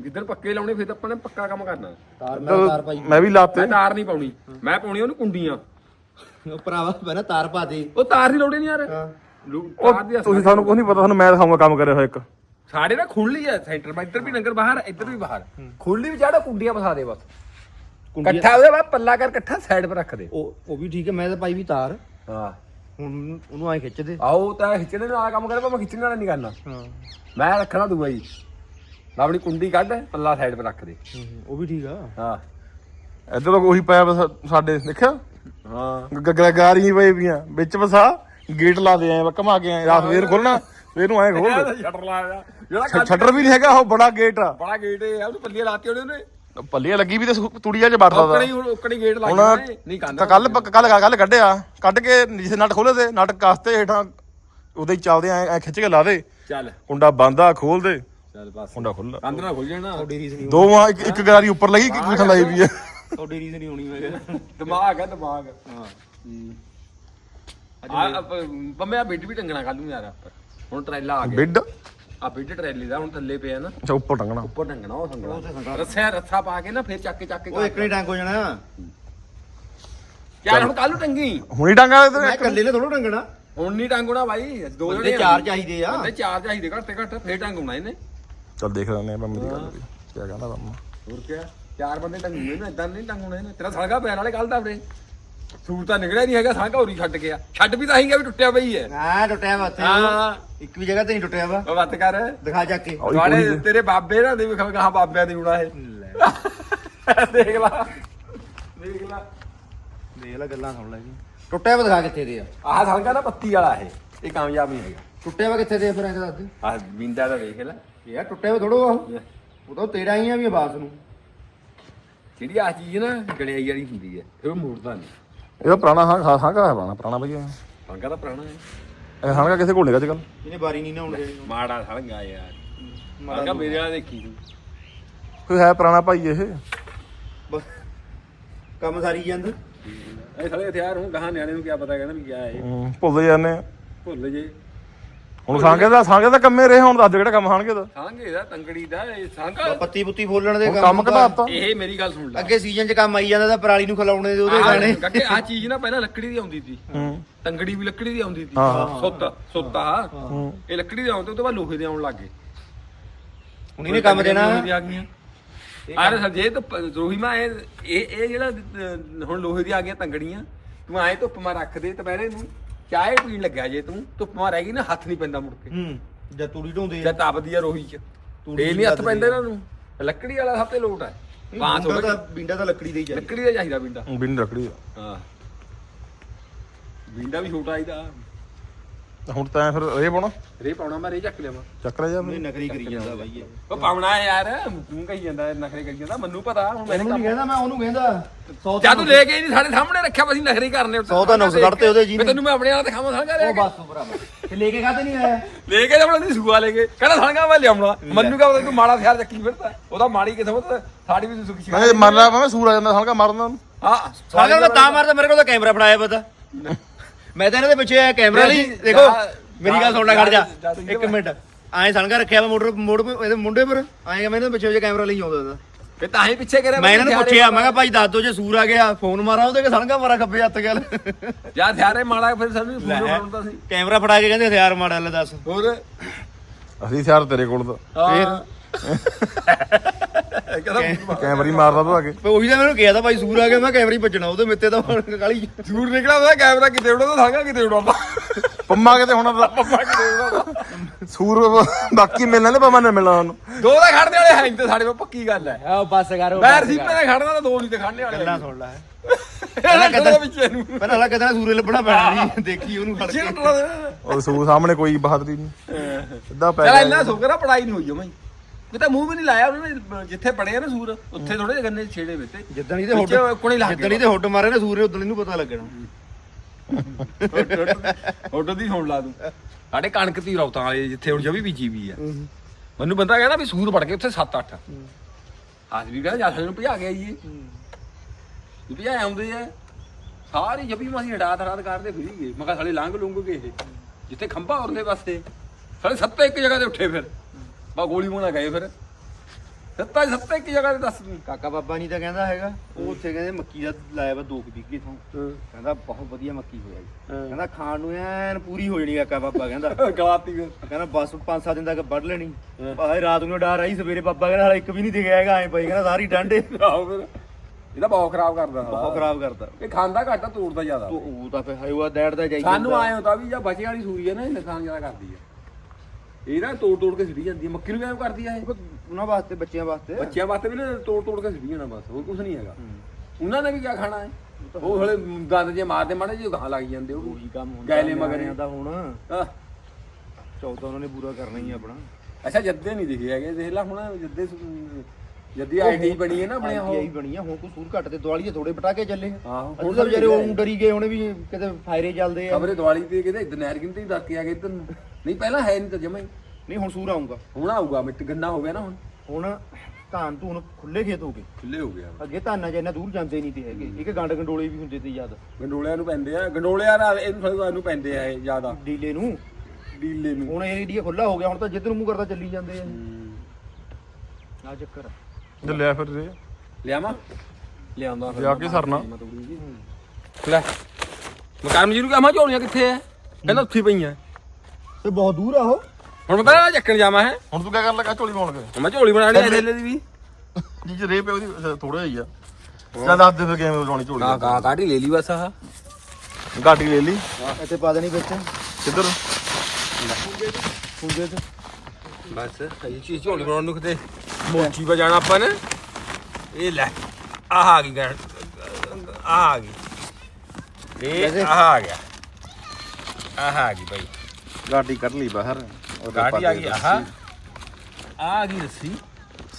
[SPEAKER 1] ਜਿੱਧਰ ਪੱਕੇ ਲਾਉਣੇ ਫੇਰ ਤਾਂ ਆਪਾਂ ਨੇ ਪੱਕਾ ਕੰਮ ਕਰਨਾ।
[SPEAKER 4] ਤਾਰ ਮੈਂ ਤਾਰ ਪਾਈ।
[SPEAKER 2] ਮੈਂ ਵੀ ਲਾਤੇ।
[SPEAKER 1] ਮੈਂ ਤਾਰ ਨਹੀਂ ਪਾਉਣੀ। ਮੈਂ ਪਾਉਣੀ ਉਹਨੂੰ ਕੁੰਡੀਆਂ।
[SPEAKER 4] ਉਹ ਭਰਾਵਾ ਪਹਿਲਾਂ ਤਾਰ ਪਾ ਦੇ।
[SPEAKER 1] ਉਹ ਤਾਰ ਦੀ ਲੋੜ ਨਹੀਂ ਯਾਰ।
[SPEAKER 4] ਹਾਂ।
[SPEAKER 1] ਤਾਰ
[SPEAKER 2] ਤੁਸੀਂ ਸਾਨੂੰ ਕੁਝ ਨਹੀਂ ਪਤਾ ਤੁਹਾਨੂੰ ਮੈਂ ਦਿਖਾਉਂਗਾ ਕੰਮ ਕਰਿਆ ਹੋਇਆ ਇੱਕ।
[SPEAKER 1] ਸਾਡੇ ਨਾਲ ਖੁੱਲੀ ਆ ਸੈਂਟਰ ਮੈਂ ਇੱਧਰ ਵੀ ਨੰਗਰ ਬਾਹਰ ਇੱਧਰ ਵੀ ਬਾਹਰ। ਖੁੱਲੀ ਵੀ ਚਾੜਾ ਕੁੰਡੀਆਂ ਫਸਾ ਦੇ ਬਸ। ਇਕੱਠਾ ਉਹਦੇ ਬਾਅਦ ਪੱਲਾ ਕਰ ਇਕੱਠਾ ਸਾਈਡ 'ਤੇ ਰੱਖ ਦੇ।
[SPEAKER 4] ਉਹ ਉਹ ਵੀ ਠੀਕ ਹੈ ਮੈਂ ਤਾਂ ਪਾਈ ਵੀ ਤਾਰ।
[SPEAKER 1] ਹਾਂ।
[SPEAKER 4] ਹੁਣ ਉਹਨੂੰ ਐ ਖਿੱਚ ਦੇ।
[SPEAKER 1] ਆਓ ਤਾਂ ਖਿੱਚਣੇ ਨਾਲ ਕੰਮ ਕਰੇ ਪਰ ਮੈਂ ਖਿੱਚਣ ਵਾਲਾ ਨਹੀਂ ਕਰਨਾ।
[SPEAKER 4] ਹਾਂ।
[SPEAKER 1] ਮੈਂ ਰੱਖਣਾ ਦੂਆ ਜੀ। ਮੈਂ ਆਪਣੀ ਕੁੰਡੀ ਕੱਢ ਪੱਲਾ ਸਾਈਡ 'ਤੇ ਰੱਖ ਦੇ।
[SPEAKER 4] ਉਹ ਵੀ ਠੀਕ ਆ।
[SPEAKER 1] ਹਾਂ।
[SPEAKER 2] ਇੱਧਰ ਤਾਂ ਉਹੀ ਪਾਇਆ ਵਾ ਸਾ- ਸਾਡੇ ਦੇਖਿਆ?
[SPEAKER 1] ਹਾਂ।
[SPEAKER 2] ਗਗਰਾਰੀਆਂ ਪਈ ਪਈਆਂ। ਵਿੱਚ ਵਸਾ ਗੇਟ ਲਾ ਦੇ ਆਏ ਘਮਾ ਕੇ ਆਏ। ਰਾਤ ਫੇਰ ਖੋਲਣਾ ਫੇਰ ਨੂੰ ਐ ਖੋਲ। ਦੇ
[SPEAKER 1] ਸ਼ਟਰ ਲਾਇਆ। ਜਿਹੜਾ
[SPEAKER 2] ਛ- ਛੱਡਰ ਵੀ ਨਹੀਂ ਹੈਗਾ ਉਹ ਬੜਾ ਗੇਟ ਆ।
[SPEAKER 1] ਬੜਾ ਗੇਟ ਹੈ ਉਹਨੂੰ ਪੱਲੀਆਂ ਲਾਤੀ ਉਹਨੇ ਉਹਨੇ।
[SPEAKER 2] ਪੱਲੀਆਂ ਲੱਗੀ ਵੀ ਤੇ ਸੁ- ਤੂੜੀਆਂ 'ਚ ਵੜਦਾ ਦਾ
[SPEAKER 1] ਔਕੜੀ ਗੇਟ ਲਾਈ
[SPEAKER 2] ਹੁਣ
[SPEAKER 1] ਨਹੀਂ ਕੰਦਾ
[SPEAKER 2] ਕੱਲ ਕੱਲ ਕੱਲ ਕੱਢਿਆ ਕੱਢ ਕੇ ਜਿਸੇ ਨਟ ਖੋਲੇ ਤੇ ਨਟ ਕਾਸਤੇ ਹੇਠਾਂ ਉਹਦੇ ਹੀ ਚੱਲਦੇ ਐ ਐ ਖਿੱਚ ਕੇ ਲਾ ਦੇ।
[SPEAKER 1] ਚੱਲ।
[SPEAKER 2] ਕੁੰਡਾ ਬੰਦਾ ਖੋਲ ਦੇ।
[SPEAKER 1] ਚੱਲ ਬਸ।
[SPEAKER 2] ਕੁੰਡਾ ਖੁੱਲਾ
[SPEAKER 1] ਕੰਧ ਨਾ ਖੁੱਲ ਜਾਣਾ।
[SPEAKER 4] ਤੁਹਾਡੀ ਰੀਸ ਨਹੀਂ
[SPEAKER 2] ਦੋਵਾਂ ਇੱਕ ਇੱਕ ਗਰਾਰੀ ਉੱਪਰ ਲੱਗੀ ਇੱਕ ਹੇਠਾਂ ਲਾਈ ਵੀ ਆ।
[SPEAKER 4] ਤੁਹਾਡੀ ਰੀਸ ਨਹੀਂ ਹੋਣੀ ਮੈਂ
[SPEAKER 1] ਦਿਮਾਗ ਹੈ ਦਿਮਾਗ।
[SPEAKER 4] ਹਾਂ।
[SPEAKER 1] ਆ ਪੰਮੇ ਆ ਬਿੱਡ ਵੀ ਟੰਗਣਾ ਕੱਲ ਨੂੰ ਯਾਰ। ਹੁਣ ਟਰੈਲਾ ਆ ਗਿਆ।
[SPEAKER 2] ਬਿੱਡ?
[SPEAKER 1] ਆ ਬਿੱਡ ਟਰੈਲੀ ਦਾ ਹੁਣ ਥੱਲੇ ਪਿਆ ਨਾ
[SPEAKER 2] ਅੱਛਾ ਉੱਪਰ ਟੰਗਣਾ।
[SPEAKER 1] ਉੱਪਰ ਟੰਗਣਾ ਉਹ ਸੰਗਣਾ ਰੱਸਿਆ ਰੱਸਾ ਪਾ ਕੇ ਨਾ ਫਿਰ ਚੱਕ ਕੇ ਚੱਕ ਕੇ
[SPEAKER 4] ਉਹ ਇੱਕ ਨਹੀਂ ਟੰਗ ਹੋ ਜਾਣਾ।
[SPEAKER 1] ਯਾਰ ਹੁਣ ਕੱਲ ਨੂੰ ਟੰਗੀ।
[SPEAKER 2] ਹੁਣੀ ਟੰਗਾ
[SPEAKER 4] ਮੈਂ
[SPEAKER 2] ਤੇ
[SPEAKER 4] ਇਕੱਲੇ ਨੇ ਥੋੜਾ ਟੰਗਣਾ
[SPEAKER 1] ਹੁਣ ਨਹੀਂ ਟੰਗਣਾ ਬਾਈ ਦੋ ਜਣੇ
[SPEAKER 4] ਚਾਰ ਚਾਹੀਦੇ ਆ।
[SPEAKER 1] ਬੰਦੇ ਚਾਰ ਚਾਹੀਦੇ ਘੱਟ ਤੇ ਘੱਟ ਫੇਰ ਟੰਗਣਾ ਇਹਨੇ।
[SPEAKER 2] ਚੱਲ ਦੇਖ ਲੈਂਦੇ ਆ ਪੰਮੀ ਦੀ ਗੱਲ ਵੀ। ਕੀ ਕਹਿੰਦਾ ਪੰਮਾ।
[SPEAKER 1] ਹੋਰ ਕੀ ਚਾਰ ਬੰਦੇ ਟੰਗੂਗੇ ਨਾ ਇਦਾਂ ਨਹੀਂ ਟੰਗਣਾ ਇਹਨੇ। ਤੇਰਾ ਸਲਗਾ ਪੈਣ ਵਾਲੇ ਕੱਲ ਦਾ ਵੀਰੇ ਸੂਰ ਤਾਂ ਨਿਕਲਿਆ ਨਹੀਂ ਹੈਗਾ ਸਾਂਘਾ ਹੋਰੀ ਛੱਡ ਗਿਆ ਛੱਡ ਵੀ ਤਾਂ ਹੀ ਗਿਆ ਵੀ ਟੁੱਟਿਆ ਪਈ ਹੈ।
[SPEAKER 4] ਹਾਂ ਟੁੱਟਿਆ ਵਾ ਉੱਥੇ।
[SPEAKER 1] ਹਾਂ।
[SPEAKER 4] ਇੱਕ ਵੀ ਜਗ੍ਹਾ ਤੇ ਨਹੀਂ ਟੁੱਟਿਆ ਵਾ।
[SPEAKER 1] ਉਹ ਵੱਤ ਕਰ।
[SPEAKER 4] ਦਿਖਾ ਜਾ ਕੇ।
[SPEAKER 2] ਉਹੀ
[SPEAKER 1] ਤੁਹਾਡੇ
[SPEAKER 2] ਕੁੜੀ
[SPEAKER 1] ਤੇਰੇ ਬਾਬੇ ਨਾ ਦੇ ਵਿਖਾ ਕਹਾ ਬਾਬਿਆਂ ਦੀ ਉਣਾ ਇਹ। (laughs) ਦੇਖ ਲਾ। ਦੇਖ ਲਾ।
[SPEAKER 4] ਦੇਖ ਲੈ ਗੱਲਾਂ ਸੁਣ ਲੈ ਜੀ। ਟੁੱਟਿਆ ਵਾ ਦਿਖਾ ਕਿੱਥੇ ਦੇ ਆ।
[SPEAKER 1] ਆਹ ਸਲਗਾ ਨਾ ਪੱਤੀ ਵਾਲਾ ਇਹ। ਇਹ ਕਾਮਯਾਬ ਨਹੀਂ ਹੈਗਾ।
[SPEAKER 4] ਟੁੱਟਿਆ ਵਾ ਕਿੱਥੇ ਦੇ ਆ ਫਿਰ ਐਂ ਦੱਸ ਦੇ।
[SPEAKER 1] ਆਹ ਬਿੰਦਾ ਦਾ ਦੇਖ ਲੈ।
[SPEAKER 4] ਯਾਰ ਟੁੱਟਿਆ ਵਾ ਥੋੜੋ ਆ ਉਹ ਉਹ ਤਾਂ ਤੇਰਾ ਹੀ ਆ ਵੀ ਬਾਸ ਨੂੰ।
[SPEAKER 1] ਜਿਹੜੀ ਆ ਚੀਜ਼ ਨਾ ਗੜਿਆਈ ਵਾਲੀ ਹੁੰਦੀ ਹੈ ਫਿਰ ਉਹ ਮੁੜਦਾ ਨਹੀਂ।
[SPEAKER 2] ਇਹਦਾ ਪੁਰਾਣਾ ਹਾਂ ਹਾਂ ਹਾਂ ਹੈ ਪੁਰਾਣਾ ਪੁਰਾਣਾ ਭਈਆ
[SPEAKER 1] ਸਲਗਾ ਤਾਂ ਪੁਰਾਣਾ ਹੈ।
[SPEAKER 2] ਇਹ ਹਾਂ ਕਿਸੇ ਕੋਲ ਨਹੀਂਗਾ ਅੱਜ ਕੱਲ
[SPEAKER 4] ਇਹਨੇ ਬਾਰੀ ਨਹੀਂ ਨਾ ਹੁਣ
[SPEAKER 1] ਮਾੜਾ ਸਲਗਾ ਯਾਰ। ਸਲਗਾ ਮੇਰੇ ਵਾਲਾ ਦੇਖੀ ਤੂੰ।
[SPEAKER 2] ਕੋਈ ਹੈ ਪੁਰਾਣਾ ਭਾਈ ਇਹ?
[SPEAKER 4] ਬਸ। ਕੰਮ ਸਾਰੀ ਜਾਂਦਾ।
[SPEAKER 1] ਇਹ ਸਾਲੇ ਹਥਿਆਰ ਹੁਣ ਗਾਹਾਂ ਨਿਆਣੇ ਨੂੰ ਕੀ ਪਤਾ ਕਹਿਣਾ ਵੀ ਕੀ ਹੈ
[SPEAKER 2] ਹੂੰ, ਭੁੱਲਦੇ ਜਾਂਦੇ। ਆ।
[SPEAKER 1] ਭੁੱਲ ਜੇ।
[SPEAKER 2] ਹੁਣ ਸਾਂਗੇ ਦਾ ਸਾਂਗੇ ਦਾ ਕੰਮੇ ਰਹੇ ਹੁਣ ਦੱਸ ਦੇ ਕਿਹੜਾ ਕੰਮ ਹਾਣਗੇ ਦਾ
[SPEAKER 1] ਸਾਂਗੇ ਦਾ ਤੰਗੜੀ ਦਾ ਇਹ ਸਾਂਗਾ।
[SPEAKER 4] ਪੱਤੀ ਪੁੱਤੀ ਫੋਲਣ ਦੇ
[SPEAKER 2] ਹੁਣ ਕੰਮ
[SPEAKER 4] ਹੁੰਦਾ।
[SPEAKER 2] ਘਟਾਤਾ।
[SPEAKER 1] ਇਹ ਮੇਰੀ ਗੱਲ ਸੁਣ ਲੈ।
[SPEAKER 4] ਅੱਗੇ ਸੀਜ਼ਨ 'ਚ ਕੰਮ ਆਈ ਜਾਂਦਾ ਤਾਂ ਪਰਾਲੀ ਨੂੰ ਖਿਲਾਉਣੇ ਦੇ ਉਹਦੇ ਗਾਣੇ।
[SPEAKER 1] ਗੱਗੇ ਆ ਚੀਜ਼ ਨਾ ਪਹਿਲਾਂ ਲੱਕੜੀ ਦੀ ਆਉਂਦੀ ਸੀ।
[SPEAKER 2] ਹੂੰ।
[SPEAKER 1] ਤੰਗੜੀ ਵੀ ਲੱਕੜੀ ਦੀ ਆਉਂਦੀ ਸੀ।
[SPEAKER 2] ਹਾਂ।
[SPEAKER 1] ਸੁੱਤ ਸੁੱਤਾ
[SPEAKER 2] ਹੂੰ।
[SPEAKER 1] ਇਹ ਲੱਕੜੀ ਦੇ ਆਉਂਦੇ ਉਹ ਤੋਂ ਬਾਅਦ ਲੋਹੇ ਦੇ ਆਉਣ ਲੱਗ ਗਏ।
[SPEAKER 4] ਹੁਣ ਇਹਨੇ ਕੰਮ ਦੇਣਾ।
[SPEAKER 1] ਲੋਹੇ ਦੀ ਆ ਗਈਆਂ। ਆਰੇ ਸਰਜੇ ਤਾਂ ਪ- ਰੋਹੀ ਮਾ ਇਹ ਇਹ ਇਹ ਜਿਹੜਾ ਅਹ, ਹੁਣ ਲੋਹੇ ਦੀ ਆ ਗਈਆਂ ਤੰਗੜੀਆਂ ਤੂੰ ਆਏ ਧੁੱਪ ਮਾ ਰੱਖ ਦੇ ਦੁਪਹਿਰੇ ਨੂੰ। ਚਾਹ ਪੀਣ ਲੱਗਿਆ ਜੇ ਤੂੰ ਧੁੱਪ ਰਹਿ ਗਈ ਨਾ ਹੱਥ ਨਹੀਂ ਪੈਂਦਾ ਮੁੜ ਕੇ।
[SPEAKER 4] ਹੂੰ ਜਦ ਤੂੜੀ ਢੋਂਦੇ
[SPEAKER 1] ਜਾਂ ਤਪਦੀ ਆ ਰੋਹੀ ਚ।
[SPEAKER 4] ਤੂੜੀ
[SPEAKER 1] ਨਹੀਂ ਹੱਥ ਪੈਂਦਾ ਇਹਨਾਂ ਨੂੰ। ਲੱਕੜੀ ਵਾਲਾ ਸਭ ਤੇ ਲੋਟ ਹੈ ਬਾਂਸ
[SPEAKER 4] ਬਿੰਡਾ
[SPEAKER 1] ਹੋਵੇ
[SPEAKER 4] ਤਾਂ ਬਿੰਡਾ ਤਾਂ ਲੱਕੜੀ ਦਾ ਹੀ ਚਾਹੀਦਾ।
[SPEAKER 1] ਲੱਕੜੀ ਦਾ ਚਾਹੀਦਾ ਬਿੰਦਾ
[SPEAKER 2] ਬਿੰਨ ਰੱਖੜੀ ਆ।
[SPEAKER 1] ਹਾਂ। ਬਿੰਦਾ ਵੀ ਛੋਟਾ ਇਹਦਾ
[SPEAKER 2] ਤੇ ਹੁਣ ਤਾਂ ਫਿਰ ਇਹ ਪਾਉਣਾ।
[SPEAKER 1] ਰੇ ਪਾਉਣਾ ਮੈਂ ਰੇ ਚੱਕ ਲਿਆਵਾਂ।
[SPEAKER 2] ਚੱਕ ਲੈ ਜਾ
[SPEAKER 4] ਉਹਨੇ ਨਕਰੀ ਕਰੀ ਜਾਂਦਾ ਬਾਈ ਇਹ।
[SPEAKER 1] ਉਹ ਪਾਉਣਾ ਹੈ ਯਾਰ ਤੂੰ ਕਹੀ ਜਾਂਦਾ ਨਖਰੇ ਕਰੀ ਜਾਂਦਾ ਮੈਨੂੰ ਪਤਾ ਹੁਣ ਮੇਰੇ
[SPEAKER 4] ਮੈਨੂੰ ਨਹੀਂ ਕਹਿੰਦਾ ਮੈਂ ਉਹਨੂੰ ਕਹਿੰਦਾ 100
[SPEAKER 1] ਜਦ ਤੂੰ ਲੈ ਕੇ ਨਹੀਂ ਸਾਡੇ ਸਾਹਮਣੇ ਰੱਖਿਆ ਅਸੀਂ ਨਖਰੇ ਕਰਨੇ ਉੱਤੇ
[SPEAKER 4] ਸੌ ਤਾਂ ਨੁਕਸ ਕੱਢਤੇ ਉਹਦੇ ਜੀ
[SPEAKER 1] ਤੈਨੂੰ ਮੈਂ ਆਪਣੇ ਨਾਲ ਦਿਖਾਵਾਂ ਸਾਂਗਾ ਲੈ
[SPEAKER 4] ਉਹ ਬਸ ਭਰਾਵਾ। ਤੇ ਲੈ ਕੇ ਖਾਤੇ ਨਹੀਂ ਆਇਆ?
[SPEAKER 1] ਲੈ ਕੇ ਜਾਵਣਾ ਸੀ ਸੂਆ ਲੈ ਕੇ। ਕਹਿੰਦਾ ਸਾਂਗਾ ਮੈਂ ਲਿਆਉਣਾ। ਮੈਨੂੰ ਕਹਾਂ ਤੂੰ ਮਾੜਾ ਹਥਿਆਰ ਚੱਕੀ ਫਿਰਦਾ। ਉਹਦਾ ਮਾੜੀ ਕਿਸਮਤ ਸਾਡੀ ਵੀ ਸੁਖੀ
[SPEAKER 2] ਮੈਂ ਮਰ ਲਾ ਮੈਂ ਸੂਰ ਆ ਜਾਂਦਾ ਸਾਂਗਾ ਮਾਰਨਾ ਉਹਨੂੰ।
[SPEAKER 1] ਹਾਂ
[SPEAKER 4] ਸਾਗਰ ਮੈਂ ਤਾਂ ਮਾਰਦਾ ਮੇਰੇ ਕੋਲ ਤਾਂ ਕੈਮਰਾ ਫੜਾਇਆ ਪਤਾ ਮੈਂ ਤਾਂ ਇਹਨਾਂ ਦੇ ਪਿੱਛੇ ਕੈਮਰਾ ਲਈ ਦੇਖੋ ਮੇਰੀ ਗੱਲ ਸੁਣਨਾ ਖੜ ਜਾ ਇੱਕ ਮਿੰਟ। ਐਂ ਸਣਗਾ ਰੱਖਿਆ ਵਾ ਮੋਟਰ ਮੋੜ ਇਹਦੇ ਮੁੰਡੇ ਪਰ। ਐਂ ਮੈਂ ਇਹਨਾਂ ਦੇ ਪਿੱਛੇ ਜੇ ਕੈਮਰਾ ਲਈ ਆਉਂਦਾ ਹੁੰਦਾ।
[SPEAKER 1] ਫੇ ਤਾਂ ਹੀ ਪਿੱਛੇ ਕਰਿਆ
[SPEAKER 4] ਮੈਂ ਇਹਨਾਂ ਨੂੰ ਪੁੱਛਿਆ ਮੈਂ ਕਿਹਾ ਭਾਈ ਦੱਸ ਦੋ ਜੇ ਸੂਰ ਆ ਗਿਆ ਫੋਨ ਮਾਰਾਂ ਉਹਦੇ ਕਿ ਸਣਗਾ ਮਾਰਾ ਖੱਬੇ ਹੱਥ ਗੱਲ।
[SPEAKER 1] ਯਾਰ ਹਥਿਆਰੇ ਮਾੜਾ ਫਿਰ ਸਾਨੂੰ ਫੋਨ ਫੜਾਉਂਦਾ ਸੀ।
[SPEAKER 4] ਕੈਮਰਾ ਫੜਾ ਕੇ ਕਹਿੰਦੇ ਹਥਿਆਰ ਮਾੜਾ ਲੈ ਦੱਸ।
[SPEAKER 1] ਹੋਰ?
[SPEAKER 2] ਅਸੀਂ ਸਿਆਰ ਤੇਰੇ ਕੋਲ ਦਾ
[SPEAKER 1] ਫੇਰ? (laughs) ਕਹਿੰਦਾ
[SPEAKER 2] ਕੈਮਰੀ ਮਾਰਦਾ ਤੂੰ ਆ ਕੇ।
[SPEAKER 4] ਪਰ ਉਹੀ ਤਾਂ ਮੈਨੂੰ ਕਿਹਾ ਤਾਂ ਭਾਈ ਸੂਰ ਆ ਗਿਆ ਮੈਂ ਕੈਮਰੇ ਭੱਜਣਾ ਉਹਦੇ ਮਿੱਤੇ ਤਾਂ ਹੁਣ ਕਾਲੀ
[SPEAKER 1] ਸੂਰ ਨਿਕਲਿਆ ਉਹਦਾ ਕੈਮਰਾ ਕਿਤੇ ਉਡਦਾ ਸਾਗਾ ਕਿਤੇ ਉਡਾਉਂਦਾ
[SPEAKER 2] ਪੰਮਾ ਕਿਤੇ ਹੁਣ
[SPEAKER 1] ਪੱਪਾ ਕਿਤੇ ਉਡਾਉਂਦਾ
[SPEAKER 2] ਸੂਰ ਬਾਕੀ ਮਿਲਣਾ ਤੇ ਪੰਮਾ ਨੇ ਮਿਲਣਾ ਉਹਨੂੰ
[SPEAKER 1] ਦੋ ਤਾਂ ਖੜਨੇ ਵਾਲੇ ਹੈ ਨੀ ਤੇ ਸਾਡੇ ਕੋਲ ਪੱਕੀ ਗੱਲ ਹੈ।
[SPEAKER 4] ਆ ਬੱਸ ਕਰ
[SPEAKER 1] ਬੈਰ ਸੀ ਤੇ ਖੜਨਾ ਤਾਂ ਦੋ ਨਹੀਂ ਤੇ ਖੜਨੇ ਵਾਲੇ
[SPEAKER 4] ਗੱਲਾਂ ਸੁਣ ਲੈ।
[SPEAKER 1] ਇਹਨਾਂ ਕਿਤੇ ਵਿੱਚ ਇਹਨੂੰ
[SPEAKER 4] ਪਹਿਲਾਂ ਲਾ ਕਿਦਾਂ ਸੂਰੇ ਲੱਭਣਾ ਪੈਣਾ ਸੀ ਦੇਖੀ ਉਹਨੂੰ ਫੜ ਕੇ।
[SPEAKER 1] ਦੇ
[SPEAKER 2] ਉਹ ਸੂਰ ਸਾਹਮਣੇ ਕੋਈ ਬਹਾਦਰੀ ਨਹੀਂ ਸਿੱਧਾ ਪੈ
[SPEAKER 1] ਚਲ
[SPEAKER 2] ਗਿਆ
[SPEAKER 1] ਇੰਨਾ ਸੁਕਰਾ ਪੜਾਈ ਨਹੀਂ ਹੋਈ ਜਮਾਈ ਕਿਤੇ ਮੂੰਹ ਵੀ ਨਹੀਂ ਲਾਇਆ ਉਹਨੇ ਜਿੱਥੇ ਪੜੇ ਆ ਨਾ ਸੂਰ ਉੱਥੇ ਥੋੜੇ ਗੰਨੇ ਛੇੜੇ ਵਿੱਚ
[SPEAKER 4] ਜਿੱਦਣ ਤੇ
[SPEAKER 1] ਵਿੱਚ
[SPEAKER 4] ਹੁੱਡ
[SPEAKER 1] ਕੋਣੀ ਲੱਗ
[SPEAKER 4] ਜਿੱਦਣ ਤੇ ਹੁੱਡ ਮਾਰੇ ਨਾ ਸੂਰੇ ਉਦੋਂ ਇਹਨੂੰ ਪਤਾ ਲੱਗਣਾ।
[SPEAKER 1] ਆਰਡਰ ਦੀ ਸੁਣ ਲਾ ਤੂੰ ਸਾਡੇ ਕਣਕ ਦੀ ਰੌਤਾਂ ਵਾਲੇ ਜਿੱਥੇ ਹੁਣ ਜਵੀ ਬੀਜੀ ਵੀ ਆ। ਮੈਨੂੰ ਬੰਦਾ ਕਹਿੰਦਾ ਵੀ ਸੂਰ ਵੜ ਕੇ ਉੱਥੇ 7 8 ਆਜ ਵੀ ਕਹਿੰਦਾ ਜਾ ਨੂੰ ਭਜਾ ਕੇ ਆਈਏ। ਵੀ ਭਜਾ ਆਉਂਦੇ ਆ। ਸਾਰੀ ਜੱਬੀ ਮਾਸੀ ਹਟਾਤ ਹਟਾਤ ਕਰਦੇ ਫਿਰੀ ਗਏ ਮੈਂ ਕਿਹਾ ਸਾਲੇ ਲੰਘ ਲੁੰਘ ਗਏ ਇਹ। ਜਿੱਥੇ ਖੰਭਾ ਉਰਲੇ ਪਾਸੇ ਸਾਲੇ ਸੱਤੇ ਇੱਕ ਜਗ੍ਹਾ ਤੇ ਉੱਠੇ ਫਿਰ। ਬਾ ਗੋਲੀ ਮੋਨਾ ਗਏ ਫਿਰ। ਸੱਤਾ ਸੱਤੇ ਇੱਕ ਜਗ੍ਹਾ ਤੇ ਦੱਸ ਤੂੰ।
[SPEAKER 4] ਕਾਕਾ ਬਾਬਾ ਨਹੀਂ ਤਾਂ ਕਹਿੰਦਾ ਹੈਗਾ ਉਹ ਉੱਥੇ ਕਹਿੰਦੇ ਮੱਕੀ ਦਾ ਲਾਇਆ ਵਾ ਦੋ ਕੁ ਬੀਗੇ ਤੋਂ ਕਹਿੰਦਾ ਬਹੁਤ ਵਧੀਆ ਮੱਕੀ ਹੋਇਆ ਜੀ। ਕਹਿੰਦਾ ਖਾਣ ਨੂੰ ਐਨ ਪੂਰੀ ਹੋ ਜਾਣੀ ਕਾਕਾ ਬਾਬਾ ਕਹਿੰਦਾ। (laughs)
[SPEAKER 1] ਗਲਾਤੀ ਫਿਰ।
[SPEAKER 4] ਕਹਿੰਦਾ ਬਸ 5-7 ਦਿਨ ਤੱਕ ਵੱਢ ਲੈਣੀ। ਆਏ ਰਾਤ ਨੂੰ ਡਰ ਆਈ ਸਵੇਰੇ ਬਾਬਾ ਕਹਿੰਦਾ ਹਾਲੇ ਇੱਕ ਵੀ ਨਹੀਂ ਦਿਖਿਆ ਹੈਗਾ ਐ ਪਈ ਕਹਿੰਦਾ ਸਾਰੀ ਡਾਂਡੇ।
[SPEAKER 1] ਫਿਰ। ਇਹਦਾ ਬਹੁਤ ਖਰਾਬ ਕਰਦਾ।
[SPEAKER 4] ਬਹੁਤ ਖਰਾਬ ਕਰਦਾ।
[SPEAKER 1] ਇਹ ਖਾਂਦਾ ਘੱਟ ਆ, ਤੋੜਦਾ ਜ਼ਿਆਦਾ।
[SPEAKER 4] ਉਹ ਤਾਂ ਫੇ ਹਾਇਵਾ ਡੈਡ ਦਾ ਜਾਈ
[SPEAKER 1] ਸਾਨੂੰ ਆਏ ਹੁੰਦਾ ਵੀ ਜਾਂ ਬਚੇ ਵਾਲੀ ਸੂਈ ਹੈ ਨਾ ਇਹ ਨੁਕਸਾਨ ਜ਼ਿਆਦਾ ਕਰਦੀ ਹੈ ਇਹ ਨਾ ਤੋੜ ਤੋੜ ਕੇ ਸਿੱਟੀ ਜਾਂਦੀ ਹੈ। ਮੱਕੀ ਨੂੰ ਕਿਵੇਂ ਕਰਦੀ ਹੈ ਇਹ?
[SPEAKER 4] ਉਹਨਾਂ ਵਾਸਤੇ ਬੱਚਿਆਂ ਵਾਸਤੇ।
[SPEAKER 1] ਬੱਚਿਆਂ ਵਾਸਤੇ ਵੀ ਨਾ ਤੋੜ ਤੋੜ ਕੇ ਸਿੱਟੀ ਜਾਣਾ ਬਸ ਹੋਰ ਕੁਝ ਨਹੀਂ ਹੈਗਾ। ਉਹਨਾਂ ਨੇ ਵੀ ਕੀ ਖਾਣਾ ਹੈ? ਉਹ ਹਲੇ ਗੰਦ ਜੇ ਮਾਰਦੇ ਮਾੜੇ ਜੇ ਗਾਂ ਲੱਗ ਜਾਂਦੇ ਉਹ
[SPEAKER 4] ਉਹੀ ਕੰਮ ਹੁੰਦਾ
[SPEAKER 1] ਗੈਲੇ ਮਗਰ।
[SPEAKER 4] ਨਿਆਣਿਆਂ ਦਾ ਹੁਣ।
[SPEAKER 1] ਆਹ,
[SPEAKER 4] ਚੌਥਾ ਉਹਨਾਂ ਨੇ ਪੂਰਾ ਕਰਨਾ ਹੀ ਆਪਣਾ।
[SPEAKER 1] ਅੱਛਾ ਜੱਦੇ ਨਹੀਂ ਦਿਖੇ ਹੈਗੇ। ਦੇਖ ਲੈ ਹੁਣ ਜੱਦੇ ਜੱਦੀ ਆਈਟੀ ਬਣੀ ਹੈ ਨਾ ਆਪਣੇ ਉਹ।
[SPEAKER 4] ਆਈ ਬਣੀ ਆ ਹੁਣ ਕੋਈ ਸੂਰ ਘੱਟ ਤੇ ਦਿਵਾਲੀ ਥੋੜੇ ਪਟਾਕੇ ਚੱਲੇ
[SPEAKER 1] ਆਹੋ
[SPEAKER 4] ਹੁਣ ਤਾਂ ਵਿਚਾਰੇ ਉਹ ਡਰੀ ਗਏ ਉਹਨੇ ਵੀ ਕਿਤੇ ਫਾਇਰੇ ਚੱਲਦੇ ਆ।
[SPEAKER 1] ਖਬਰੇ ਦਿਵਾਲੀ ਤੇ ਕਿਤੇ ਇੱਧਰ ਨਹਿਰ ਕਿੰਤੇ ਦੱਸ ਕੇ ਆ ਗਏ ਇੱਧਰ ਨੂੰ। ਨਹੀਂ ਪਹਿਲਾਂ ਹੈ ਨਹੀਂ ਤਾਂ ਜਮਾ ਹੀ।
[SPEAKER 4] ਨਹੀਂ ਹੁਣ ਸੂਰ ਆਉਂਗਾ
[SPEAKER 1] ਹੁਣ ਆਊਗਾ ਮਿੱਟ ਗੰਨਾ ਹੋ ਗਿਆ ਨਾ ਹੁਣ।
[SPEAKER 4] ਹੁਣ ਧਾਨ ਧੂਨ ਖੁੱਲੇ ਖੇਤ ਹੋ ਗਏ।
[SPEAKER 1] ਖੁੱਲੇ ਹੋ ਗਿਆ
[SPEAKER 4] ਅੱਗੇ ਧਾਨਾਂ ਚ ਇੰਨਾ ਦੂਰ ਜਾਂਦੇ ਨਹੀਂ ਤੇ ਹੈਗੇ। ਇੱਕ ਗੰਡ ਗੰਡੋਲੇ ਵੀ ਹੁੰਦੇ ਤੇ ਯਾਦ।
[SPEAKER 1] ਗੰਡੋਲਿਆਂ ਨੂੰ ਪੈਂਦੇ ਆ ਗੰਡੋਲਿਆਂ ਨਾਲ ਇਹਨੂੰ ਫਸਵਾ ਨੂੰ ਪੈਂਦੇ ਆ ਇਹ ਜ਼ਿਆਦਾ।
[SPEAKER 4] ਡੀਲੇ ਨੂੰ।
[SPEAKER 1] ਡੀਲੇ ਨੂੰ।
[SPEAKER 4] ਹੁਣ ਏਰੀਆ ਖੁੱਲਾ ਹੋ ਗਿਆ ਹੁਣ ਤਾਂ ਜਿੱਧਰ ਨੂੰ ਮੂੰਹ ਕਰਦਾ ਚੱਲੀ ਜਾਂਦੇ ਆ। ਆ ਚੱਕਰ ਆ।
[SPEAKER 2] ਜੇ ਲਿਆ ਫਿਰ ਜੇ।
[SPEAKER 1] ਲਿਆਵਾਂ? ਲਿਆਉਂਦਾ
[SPEAKER 2] ਲਿਆ ਕੇ ਸਰਨਾ।
[SPEAKER 1] ਲੈ। ਮਕਾਨ ਮਜੀਰੂ ਕਹਾਂ ਝੋਲੀਆਂ ਕਿੱਥੇ ਐ? ਕਹਿੰਦਾ ਉੱਥੇ ਪਈਆਂ।
[SPEAKER 4] ਤੇ ਬਹੁਤ ਦੂਰ ਆ ਉਹ।
[SPEAKER 1] ਹੁਣ ਮੈਂ ਪਹਿਲਾਂ ਚੱਕਣ ਜਾਵਾਂ ਹੈ।
[SPEAKER 2] ਹੁਣ ਤੂੰ ਕਿਆ ਕਰਨ ਲੱਗਾ ਝੋਲੀ ਪਾਉਣ ਕੇ
[SPEAKER 1] ਮੈਂ ਝੋਲੀ ਬਣਾਣੀ ਐ ਢੇਲੇ ਦੀ ਵੀ।
[SPEAKER 2] ਜੀ ਜੇ ਰੇ ਪਿਆ ਉਹਦੀ? ਥੋੜਾ ਹੀ ਆ। ਜਾਂ ਦੱਸ ਦੇ ਫਿਰ ਕਿਵੇਂ ਬਣਾਉਣੀ ਝੋਲੀ।
[SPEAKER 1] ਕਾ ਕਾ ਕਾਟੀ ਲੈ ਲਈ ਬਸ ਆਹ।
[SPEAKER 2] ਗਾਟੀ ਲੈ ਲਈ।
[SPEAKER 4] ਇੱਥੇ ਪਾ ਦੇਣੀ ਵਿੱਚ
[SPEAKER 2] ਕਿੱਧਰ?
[SPEAKER 4] ਹੁੰਦੇ ਤੇ
[SPEAKER 1] ਬਸ ਇਹ ਚੀਜ਼ ਝੋਲੀ ਬਣਾਉਣ ਨੂੰ ਕਿਤੇ ਮੋਚੀ ਪਾ ਜਾਣਾ ਆਪਾਂ ਨੇ। ਇਹ ਲੈ ਆਹ ਆ ਗਈ ਗੈਣ ਆਹ ਆ ਗਈ। ਇਹ ਆਹ ਆ ਗਿਆ। ਆਹ ਆ ਗਈ ਭਾਈ
[SPEAKER 2] ਗਾਟੀ ਕੱਢ ਲਈ ਬਾਹਰ
[SPEAKER 1] ਗਾੜੀ ਆ ਗਈ ਆਹ। ਆ ਗਈ ਰੱਸੀ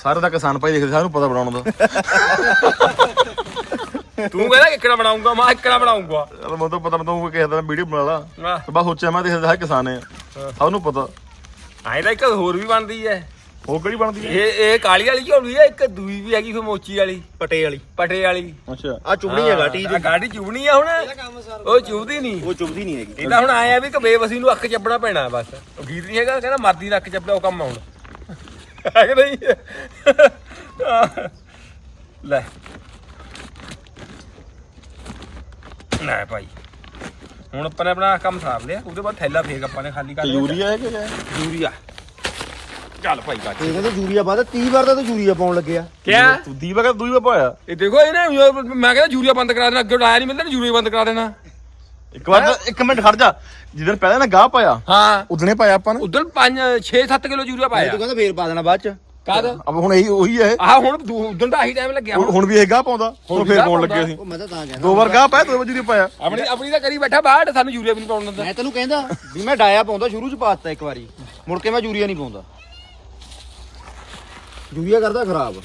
[SPEAKER 2] ਸਾਰੇ ਤਾਂ ਕਿਸਾਨ ਭਾਈ ਦੇਖਦੇ ਸਾਨੂੰ ਪਤਾ ਬਣਾਉਣ ਦਾ। (laughs)
[SPEAKER 1] ਤੂੰ ਕਹਿੰਦਾ ਕਿੱਕੜਾ ਬਣਾਉਂਗਾ ਮੈਂ ਕਿੱਕੜਾ ਬਣਾਉਂਗਾ
[SPEAKER 2] ਮੈਨੂੰ ਤਾਂ ਪਤਾ ਮੈਂ ਤਾਂ ਕਿਸੇ ਦਾ ਵੀਡੀਓ ਬਣਾ ਲਾ। ਬਸ ਸੋਚਿਆ ਮੈਂ ਦੇਖਦਾ ਹੈ ਕਿਸਾਨ ਹੈ। ਸਭ ਨੂੰ ਪਤਾ।
[SPEAKER 1] ਆਏ ਤਾਂ ਇੱਕ ਹੋਰ ਵੀ ਬਣਦੀ ਐ।
[SPEAKER 2] ਉਹ ਕਿਹੜੀ ਬਣਦੀ ਹੈ
[SPEAKER 1] ਇਹ ਇਹ ਕਾਲੀ ਵਾਲੀ ਝੋਲੀ ਐ ਇੱਕ ਦੂਈ ਵੀ ਹੈਗੀ ਫਿਰ ਮੋਚੀ ਵਾਲੀ।
[SPEAKER 4] ਪਟੇ ਵਾਲੀ।
[SPEAKER 1] ਪਟੇ ਵਾਲੀ।
[SPEAKER 2] ਅੱਛਾ।
[SPEAKER 4] ਆ ਚੁਬਣੀ ਹੈ ਗਾਟੀ
[SPEAKER 1] ਆਹ ਗਾੜੀ ਚੁਬਣੀ ਆ ਹੁਣ। ਉਹ ਚੁਬਦੀ ਨਹੀਂ।
[SPEAKER 4] ਉਹ ਚੁਬਦੀ ਨਹੀਂ ਹੈਗੀ।
[SPEAKER 1] ਇਹ ਤਾਂ ਹੁਣ ਆਇਆ ਵੀ ਕਿ ਬੇਬਸੀ ਨੂੰ ਅੱਖ ਚੱਬਣਾ ਪੈਣਾ ਬਸ। ਉਹ ਗੀਤ ਨਹੀਂ ਹੈਗਾ ਕਹਿੰਦਾ ਮਰਦੀ ਦਾ ਅੱਖ ਚੱਬਦਾ ਉਹ ਕੰਮ ਆ ਹੁਣ ਹੈ ਕਿ ਨਹੀਂ? ਲੈ। ਲੈ ਭਾਈ। ਹੁਣ ਆਪਾਂ ਨੇ ਆਪਣਾ ਕੰਮ ਸਾਰ ਲਿਆ ਉਹਦੇ ਬਾਅਦ ਥੈਲਾ ਫੇਕ ਆਪਾਂ ਨੇ ਖਾਲੀ ਕਰ
[SPEAKER 2] ਤੇ
[SPEAKER 1] ਲਿਆ।
[SPEAKER 2] ਯੂਰੀਆ ਹੈ ਕਿ ਕਿਆ ਹੈ?
[SPEAKER 1] ਯੂਰੀਆ। ਚੱਲ ਭਾਈ ਕੱਟ
[SPEAKER 4] ਇਹ ਕਹਿੰਦੇ ਯੂਰੀਆ ਬਾਅਦ 30 ਵਾਰ ਦਾ ਤਾਂ ਯੂਰੀਆ ਪਾਉਣ ਲੱਗਿਆ।
[SPEAKER 1] ਕਿਆ?
[SPEAKER 2] ਤੂੰ ਦੀਵਾ ਕਾ ਦੂਈ ਵਾ ਪਾਇਆ।
[SPEAKER 1] ਇਹ ਦੇਖੋ ਇਹਨੇ ਮੈਂ ਕਹਿੰਦਾ ਯੂਰੀਆ ਬੰਦ ਕਰਾ ਦੇਣਾ ਅੱਗੇ ਆਇਆ ਨਹੀਂ ਮਿਲਦਾ ਯੂਰੀਆ ਬੰਦ ਕਰਾ ਦੇਣਾ।
[SPEAKER 2] ਇੱਕ ਵਾਰ ਤਾਂ- ਇੱਕ ਮਿੰਟ ਖੜ ਜਾ। ਜਿੱਦਣ ਪਹਿਲਾਂ ਨਾ ਗਾਹ ਪਾਇਆ
[SPEAKER 1] ਹਾਂ।
[SPEAKER 2] ਉਦਣੇ ਪਾਇਆ ਆਪਾਂ ਨੇ।
[SPEAKER 1] ਉਧਰ 5 6 7 ਕਿਲੋ ਯੂਰੀਆ
[SPEAKER 4] ਤੂੰ
[SPEAKER 1] ਪਾਇਆ।
[SPEAKER 4] ਕਹਿੰਦਾ ਫੇਰ ਪਾ ਦੇਣਾ ਬਾਅਦ ਚ।
[SPEAKER 1] ਕਦ
[SPEAKER 2] ਅਬ ਹੁਣ ਇਹੀ ਉਹੀ ਹੈ
[SPEAKER 1] ਆਹ ਹੁਣ ਉਦੋਂ ਦਾ ਆਹੀ ਟਾਈਮ ਲੱਗਿਆ।
[SPEAKER 2] ਹੁਣ ਹੁਣ ਵੀ ਇਹ ਗਾਹ ਪਾਉਂਦਾ ਹੁਣ ਫੇਰ ਪਾਉਣ। ਲੱਗੇ
[SPEAKER 4] ਉਹ ਮੈਂ ਤਾਂ ਤਾਂ ਕਹਿੰਦਾ
[SPEAKER 2] ਦੋ ਵਾਰ ਗਾਹ ਪਾਇਆ ਦੋ ਵਾਰ ਜੂਰੀ ਪਾਇਆ।
[SPEAKER 1] ਆਪਣੀ ਆਪਣੀ ਤਾਂ ਕਰੀ ਬੈਠਾ ਬਾਹਰ ਸਾਨੂੰ ਯੂਰੀਆ ਵੀ ਨਹੀਂ ਪਾਉਣ ਦਿੰਦਾ।
[SPEAKER 4] ਮੈਂ ਤੈਨੂੰ ਕਹਿੰਦਾ ਵੀ ਮੈਂ ਡਾਇਆ ਪਾਉਂਦਾ ਸ਼ੁਰੂ ਚ ਪਾਤਾ ਇੱਕ ਵਾਰੀ। ਮੁੜ ਕੇ ਮੈਂ ਯੂਰੀਆ ਨਹੀਂ ਪਾਉਂਦਾ। ਯੂਰੀਆ ਕਰਦਾ ਖਰਾਬ।